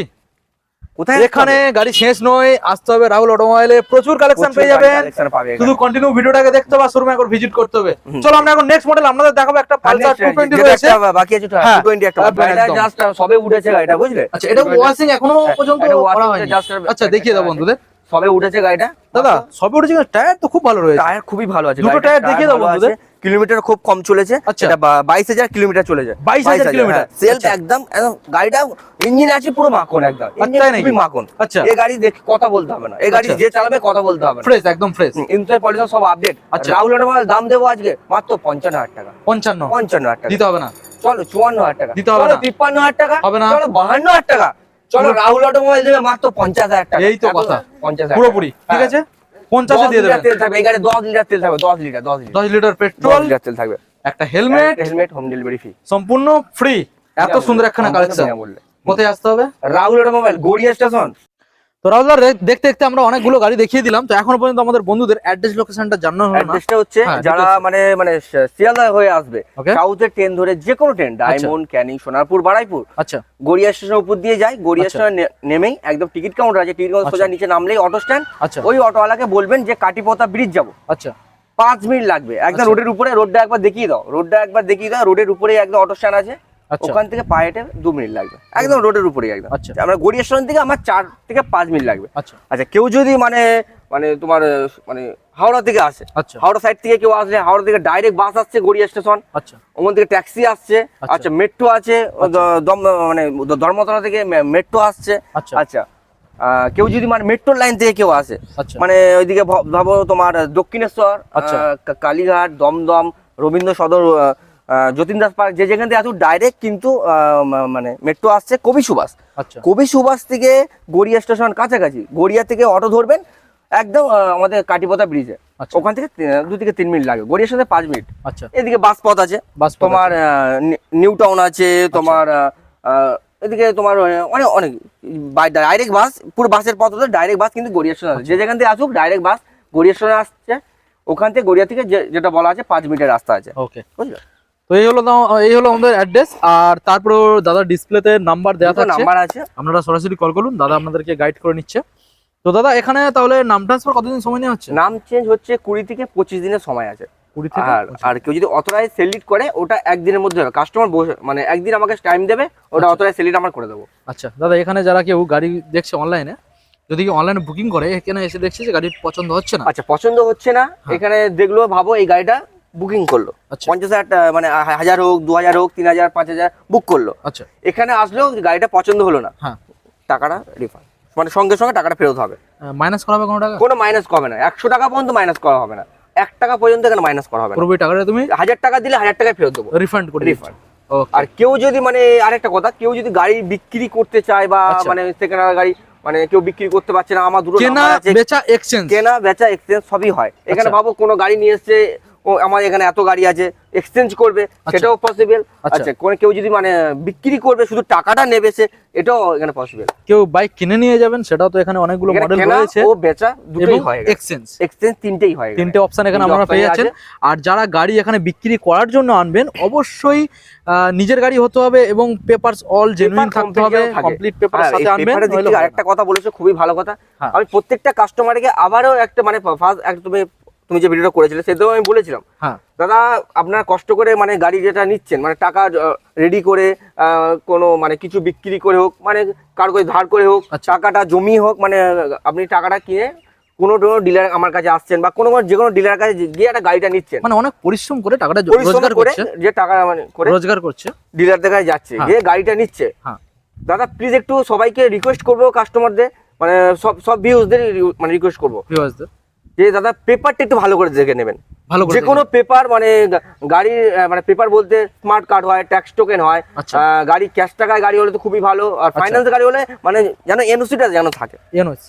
Speaker 2: কোথায়
Speaker 1: এখানে গাড়ি শেষ নয় আসতে হবে রাহুল অটোমোবাইলে। প্রচুর কালেকশন পেয়ে যাবেন। শুধু কন্টিনিউ ভিডিওটাকে দেখতে হবে শোরুমে একবার ভিজিট করতে হবে। চলো আমরা এখন নেক্সট মডেল আপনাদের দেখাবো একটা পালসার রয়েছে।
Speaker 2: বাকি আছে
Speaker 1: হ্যাঁ,
Speaker 2: একটা। গাড়িটা জাস্ট সবে উঠেছে গাড়িটা বুঝলে?
Speaker 1: আচ্ছা এটা ওয়াশিং এখনও
Speaker 2: হ্যাঁ,
Speaker 1: পর্যন্ত করা হয়নি। আচ্ছা দেখিয়ে দাও বন্ধুদের।
Speaker 2: সবে উঠেছে গাড়িটা
Speaker 1: দাদা সবে উঠেছে টায়ার তো খুব ভালো রয়েছে
Speaker 2: টায়ার খুবই ভালো আছে
Speaker 1: দুটো টায়ার দেখিয়ে দাও বন্ধুদের।
Speaker 2: কিলোমিটার খুব কম চলেছে
Speaker 1: আচ্ছা।
Speaker 2: এটা বাইশ হাজার কিলোমিটার চলেছে
Speaker 1: 22,000 কিলোমিটার।
Speaker 2: সেলফ
Speaker 1: আচ্ছা।
Speaker 2: একদম গাড়িটা ইঞ্জিন আছে পুরো মাখন একদম? খুবই মাখন
Speaker 1: আচ্ছা।
Speaker 2: এই গাড়ি দেখে কথা বলতে হবে না এই গাড়ি
Speaker 1: আচ্ছা।
Speaker 2: যে চালাবে কথা বলতে হবে
Speaker 1: ফ্রেশ একদম ফ্রেশ
Speaker 2: ইনসাইড পলিউশন সব আপডেট
Speaker 1: আচ্ছা।
Speaker 2: রাহুল অটোমোবাইল দাম দেবো আজকে মাত্র পঞ্চান্ন হাজার টাকা
Speaker 1: পঞ্চান্ন
Speaker 2: পঞ্চান্ন হাজার টাকা
Speaker 1: দিতে হবে না
Speaker 2: চলো চুয়ান্ন হাজার টাকা
Speaker 1: দিতে হবে না।
Speaker 2: তিপ্পান্ন হাজার টাকা
Speaker 1: হবে না।
Speaker 2: চলো বাহান্ন হাজার টাকা চলো রাহুল অটোমোবাইল দেবে মাত্র পঞ্চাশ হাজার টাকা।
Speaker 1: এই তো কথা।
Speaker 2: পঞ্চাশ
Speaker 1: পুরোপুরি ঠিক
Speaker 2: হ্যাঁ।
Speaker 1: আছে? পঞ্চাশে দিয়ে দেবে
Speaker 2: তেল থাকবে এই গাড়ি দশ লিটার তেল থাকবে দশ লিটার দশ লিটার।
Speaker 1: দশ লিটার পেট্রোল
Speaker 2: লিটার তেল থাকবে।
Speaker 1: একটা helmet
Speaker 2: helmet home delivery free
Speaker 1: সম্পূর্ণ ফ্রি এত সুন্দর একখানা কালেকশন কোথায় আসতে হবে?
Speaker 2: রাহুল অটোমোবাইল গড়িয়া স্টেশন
Speaker 1: তো রাহুলদার দেখতে দেখতে আমরা অনেকগুলো গাড়ি দেখিয়ে দিলাম। তো এখনও পর্যন্ত আমাদের বন্ধুদের অ্যাড্রেস লোকেশনটা জানানো হলো না।
Speaker 2: অ্যাড্রেসটা হচ্ছে
Speaker 1: হ্যাঁ,
Speaker 2: যারা মানে মানে শিয়ালদা হয়ে আসবে. সাউথের ট্রেন ধরে যে কোনো ট্রেন ডায়মন্ড ক্যানিং সোনারপুর বারাইপুর
Speaker 1: আচ্ছা।
Speaker 2: গড়িয়া স্টেশনের উপর দিয়ে যায় গড়িয়া
Speaker 1: আচ্ছা।
Speaker 2: স্টেশন নেমেই একদম টিকিট কাউন্টার আছে। টিকিট কাউন্টার সোজা
Speaker 1: আচ্ছা।
Speaker 2: নিচে নামলেই অটো স্ট্যান্ড
Speaker 1: আচ্ছা।
Speaker 2: ওই অটোওয়ালাকে বলবেন যে কাটিপথা ব্রিজ যাব।
Speaker 1: আচ্ছা।
Speaker 2: পাঁচ মিনিট লাগবে। একদম
Speaker 1: আচ্ছা।
Speaker 2: রোডের উপরে রোডটা একবার দেখিয়ে দাও। রোডটা একবার দেখিয়ে দাও রোডের উপরে একদম অটো স্ট্যান্ড আছে। ওখান থেকে পায়ে হেঁটে দু মিনিট লাগবে। একদম রোডের উপরে একদম।
Speaker 1: আচ্ছা।
Speaker 2: আমরা গড়িয়া স্টেশন থেকে আমার চার থেকে পাঁচ মিনিট লাগবে।
Speaker 1: আচ্ছা।
Speaker 2: আচ্ছা কেউ যদি মানে মানে তোমার মানে হাওড়া থেকে আসে
Speaker 1: আচ্ছা।
Speaker 2: হাওড়া সাইড থেকে কেউ আসলে হাওড়া থেকে ডাইরেক্ট বাস আসছে গড়িয়া স্টেশন।
Speaker 1: আচ্ছা।
Speaker 2: ওখান থেকে ট্যাক্সি আসছে।
Speaker 1: আচ্ছা।
Speaker 2: আচ্ছা মেট্রো আছে। মানে ধর্মতলা থেকে মেট্রো আসছে।
Speaker 1: আচ্ছা।
Speaker 2: আচ্ছা। কেউ যদি মানে মেট্রো লাইন থেকে কেউ আসে
Speaker 1: আচ্ছা।
Speaker 2: মানে ওইদিকে ভাবো তোমার দক্ষিণেশ্বর
Speaker 1: আচ্ছা।
Speaker 2: কালীঘাট দমদম রবীন্দ্র সদর যতীন দাস পার্ক যে যেখান থেকে আসুক ডাইরেক্ট কিন্তু মানে মেট্রো আসছে কবি সুভাষ।
Speaker 1: আচ্ছা।
Speaker 2: কবি সুভাষ থেকে গড়িয়া স্টেশন কাছাকাছি। গড়িয়া থেকে অটো ধরবেন একদম আমাদের কাটিপথা ব্রিজে
Speaker 1: আচ্ছা।
Speaker 2: ওখান থেকে দু থেকে তিন মিনিট লাগে। গড়িয়ার সাথে পাঁচ মিনিট
Speaker 1: আচ্ছা।
Speaker 2: এদিকে বাস পথ আছে।
Speaker 1: বাস
Speaker 2: তোমার নিউ টাউন আছে তোমার আহ, আহ, এদিকে তোমার অনেক অনেক ডাইরেক্ট বাস পুরো বাসের পথ হলো ডাইরেক্ট বাস কিন্তু গড়িয়া স্টেশন আছে। যে যেখান থেকে আসুক ডাইরেক্ট বাস গড়িয়া স্টেশনে আসছে। ওখান থেকে গড়িয়া থেকে যেটা বলা আছে পাঁচ মিনিটের রাস্তা আছে।
Speaker 1: ওকে
Speaker 2: বুঝলে?
Speaker 1: তো এই হলো এই হলো আমাদের অ্যাড্রেস আর তারপর দাদা ডিসপ্লেতে নাম্বার দেওয়া থাকছে।
Speaker 2: নাম্বার আছে।
Speaker 1: আপনারা সরাসরি কল করুন দাদা আপনাদেরকে গাইড করে নিচ্ছে। তো দাদা এখানে তাহলে নাম ট্রান্সফার কতদিন সময় নেওয়া হচ্ছে?
Speaker 2: নাম চেঞ্জ হচ্ছে কুড়ি থেকে পঁচিশ দিনের সময় আছে।
Speaker 1: কুড়ি থেকে
Speaker 2: আর আর কেউ যদি অথরাইজ সেলিট করে ওটা একদিনের মধ্যে হবে। কাস্টমার বসে মানে একদিন আমাকে টাইম দেবে ওটা। অথরাইজ সেলিট আমার করে দেবো।
Speaker 1: আচ্ছা দাদা এখানে যারা কেউ গাড়ি দেখছে অনলাইনে যদি অনলাইনে বুকিং করে এখানে এসে দেখছে যে গাড়ি পছন্দ হচ্ছে না।
Speaker 2: আচ্ছা পছন্দ হচ্ছে না
Speaker 1: হ্যাঁ।
Speaker 2: এখানে দেখল ভাবো এই গাড়িটা বুকিং করল।
Speaker 1: আচ্ছা।
Speaker 2: পঞ্চাশ হাজার মানে হাজার হোক দু হাজার হোক তিন হাজার পাঁচ হাজার বুক করল।
Speaker 1: আচ্ছা।
Speaker 2: এখানে আসলেও গাড়িটা পছন্দ হলো না।
Speaker 1: হ্যাঁ।
Speaker 2: টাকাটা রিফান্ড মানে সঙ্গে সঙ্গে টাকাটা ফেরত হবে।
Speaker 1: মাইনাস করা হবে কোনো টাকা?
Speaker 2: কোনো মাইনাস হবে না। একশো টাকা পর্যন্ত মাইনাস করা হবে না। এক টাকা পর্যন্ত এখানে মাইনাস করা হবে
Speaker 1: পুরোপুরি টাকাটা তুমি
Speaker 2: হাজার টাকা দিলে হাজার টাকায় ফেরত দেবো।
Speaker 1: রিফান্ড করে
Speaker 2: রিফান্ড আর কেউ যদি মানে আরেকটা কথা কেউ যদি গাড়ি বিক্রি করতে চায় বা
Speaker 1: আচ্ছা।
Speaker 2: মানে সেকেন্ড গাড়ি মানে কেউ বিক্রি করতে পারছে না আমার দুটো
Speaker 1: কেনা বেচা এক্সচেঞ্জ
Speaker 2: কেনা বেচা এক্সচেঞ্জ সবই হয়। এখানে
Speaker 1: আচ্ছা।
Speaker 2: ভাবো কোনো গাড়ি নিয়ে এসছে ও আমার এখানে এত গাড়ি আছে এক্সচেঞ্জ করবে সেটাও পসিবল
Speaker 1: আচ্ছা।
Speaker 2: আচ্ছা কোনো কেউ যদি মানে বিক্রি করবে শুধু টাকাটা নেবে সে এটাও এখানে পসিবল
Speaker 1: কেউ বাইক কিনে নিয়ে যাবেন সেটাও তো এখানে অনেকগুলো মডেল রয়েছে।
Speaker 2: ও বেচা দুটোই হয়
Speaker 1: এক্সচেঞ্জ
Speaker 2: এক্সচেঞ্জ তিনটেই হয়
Speaker 1: তিনটে অপশন এখানে আপনারা পেয়ে যাচ্ছেন আর যারা গাড়ি এখানে বিক্রি করার জন্য আনবেন অবশ্যই নিজের গাড়ি হতে হবে এবং পেপারস অল জেনুইন থাকতে হবে। কমপ্লিট পেপার
Speaker 2: হ্যাঁ,
Speaker 1: সাথে আনবেন
Speaker 2: আরেকটা কথা বলেছ খুবই ভালো কথা।
Speaker 1: হ্যাঁ।
Speaker 2: আমি প্রত্যেকটা কাস্টমারকে আবারও একটা মানে ফার্স্ট একটা তুমি যে ভিডিওটা করেছিলে সেটাও আমি বলেছিলাম।
Speaker 1: হ্যাঁ।
Speaker 2: দাদা আপনার কষ্ট করে মানে গাড়ি যেটা নিচ্ছেন মানে টাকা রেডি করে কোনো মানে কিছু বিক্রি করে হোক মানে কার করে ধার করে হোক
Speaker 1: আচ্ছা।
Speaker 2: টাকাটা জমি হোক মানে আপনি টাকাটা কিনে কোনো কোনো ডিলার আমার কাছে আসছেন বা কোনো যে কোনো ডিলার কাছে গিয়ে একটা গাড়িটা নিচ্ছেন।
Speaker 1: মানে অনেক পরিশ্রম করে টাকাটা রোজগার
Speaker 2: করে যে টাকা মানে করে
Speaker 1: রোজগার করছে।
Speaker 2: ডিলারদের কাছে যাচ্ছে
Speaker 1: হ্যাঁ।
Speaker 2: যে গাড়িটা নিচ্ছে।
Speaker 1: হ্যাঁ।
Speaker 2: দাদা প্লিজ একটু সবাইকে রিকোয়েস্ট করব কাস্টমারদের মানে সব সব ভিউজদের মানে রিকোয়েস্ট করব।
Speaker 1: ভিউয়ার্সদের
Speaker 2: যে দাদা পেপারটা একটু ভালো করে দেখে নেবেন।
Speaker 1: ভালো
Speaker 2: যে কোনো পেপার মানে গাড়ির মানে পেপার বলতে স্মার্ট কার্ড হয় ট্যাক্স টোকেন হয়
Speaker 1: আচ্ছা।
Speaker 2: গাড়ি ক্যাশ টাকায় গাড়ি হলে তো খুবই ভালো আর ফাইন্যান্স গাড়ি হলে মানে যেন এনওসিটা যেন থাকে।
Speaker 1: এনওএস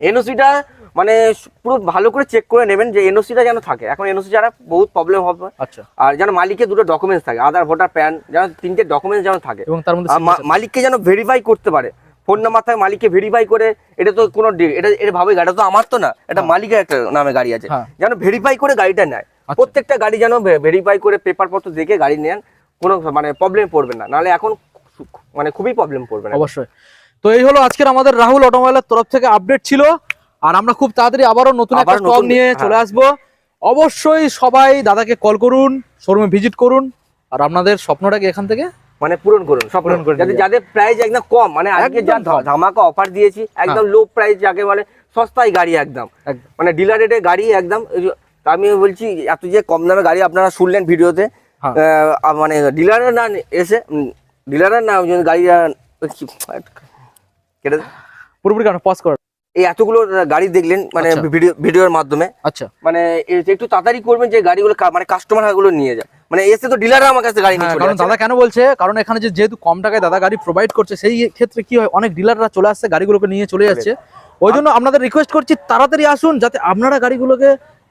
Speaker 2: এনওসিটা মানে পুরো ভালো করে চেক করে নেবেন যে এনওসিটা যেন থাকে। এখন এনওসি ছাড়া বহুত প্রবলেম হবে।
Speaker 1: আচ্ছা।
Speaker 2: আর যেন মালিকের দুটো ডকুমেন্টস থাকে আধার ভোটার প্যান যেন তিনটে ডকুমেন্টস যেন থাকে।
Speaker 1: এবং তার মধ্যে
Speaker 2: মালিককে যেন ভেরিফাই করতে পারে। ফোন নাম্বার থাকে মালিককে ভেরিফাই করে এটা তো কোনো এটা এটা ভাবে গাড়িটা তো আমার তো না এটা মালিকের একটা নামে গাড়ি আছে।
Speaker 1: হ্যাঁ।
Speaker 2: যেন ভেরিফাই করে গাড়িটা নেয়।
Speaker 1: আচ্ছা।
Speaker 2: প্রত্যেকটা গাড়ি যেন ভেরিফাই করে পেপার পত্র দেখে গাড়ি নেন কোনো মানে প্রবলেম পড়বে না। নাহলে এখন মানে খুবই প্রবলেম পড়বে না।
Speaker 1: অবশ্যই। তো এই হলো আজকের আমাদের রাহুল অটোমোবাইলের তরফ থেকে আপডেট ছিল। আর আমরা খুব তাড়াতাড়ি আবারও নতুন একটা স্টক নিয়ে
Speaker 2: হ্যাঁ।
Speaker 1: চলে আসব। অবশ্যই সবাই দাদাকে কল করুন শোরুমে ভিজিট করুন। আর আপনাদের স্বপ্নটাকে এখান থেকে?
Speaker 2: মানে পূরণ করুন সব
Speaker 1: পূরণ করুন
Speaker 2: যাতে যাদের প্রাইস একদম কম মানে আজকে যা
Speaker 1: হ্যাঁ।
Speaker 2: ধামাকা অফার দিয়েছি একদম লো প্রাইস যাকে বলে সস্তায় গাড়ি একদম। মানে ডিলার রেটে গাড়ি একদম আমি বলছি এত যে কম দামে গাড়ি আপনারা শুনলেন ভিডিওতে
Speaker 1: হ্যাঁ।
Speaker 2: মানে ডিলারের না এসে ডিলারের না গাড়ি
Speaker 1: পুরোপুরি কেন? পজ কর।
Speaker 2: এই এতগুলো গাড়ি দেখলেন মানে
Speaker 1: আচ্ছা।
Speaker 2: ভিডিও ভিডিওর মাধ্যমে।
Speaker 1: আচ্ছা।
Speaker 2: মানে একটু তাড়াতাড়ি করবেন যে গাড়িগুলো মানে কাস্টমারগুলো নিয়ে যায় মানে এসে তো ডিলাররা আমার কাছে গাড়ি নিয়ে
Speaker 1: হ্যাঁ, কারণ দাদা কেন বলছে? কারণ এখানে যে যেহেতু কম টাকায় দাদা গাড়ি প্রোভাইড করছে সেই ক্ষেত্রে কি হয় অনেক ডিলাররা চলে আসছে গাড়িগুলোকে নিয়ে চলে যাচ্ছে। ওই জন্য আপনাদের রিকোয়েস্ট করছি তাড়াতাড়ি আসুন যাতে আপনারা গাড়িগুলোকে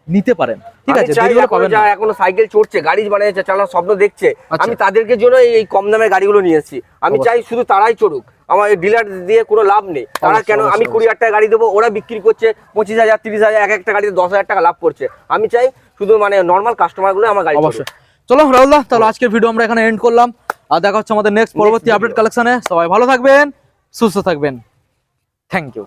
Speaker 1: নিতে পারেন। ঠিক আছে
Speaker 2: চাই
Speaker 1: দেরি হলে পাবেন না।
Speaker 2: যারা এখনও সাইকেল চড়ছে গাড়ি যা চালানোর স্বপ্ন দেখছে
Speaker 1: আচ্ছা।
Speaker 2: আমি তাদেরকে জন্য এই- কম দামের গাড়িগুলো নিয়ে এসেছি। আমি চাই শুধু তারাই চড়ুক। আমার ডিলার দিয়ে কোনো লাভ নেই। তারা কেন আমি কুড়ি হাজার টাকা গাড়ি দেবো ওরা বিক্রি করছে পঁচিশ হাজার তিরিশ হাজার এক একটা গাড়িতে দশ হাজার টাকা লাভ করছে। আমি চাই শুধু মানে নর্মাল কাস্টমারগুলো আমার গাড়ি
Speaker 1: অবশ্যই। চলো রাহুল দা তাহলে আজকের ভিডিও আমরা এখানে এন্ড করলাম। আর দেখা হচ্ছে আমাদের নেক্সট পরবর্তী। আপডেট কালেকশনে সবাই ভালো থাকবেন সুস্থ থাকবেন। Thank you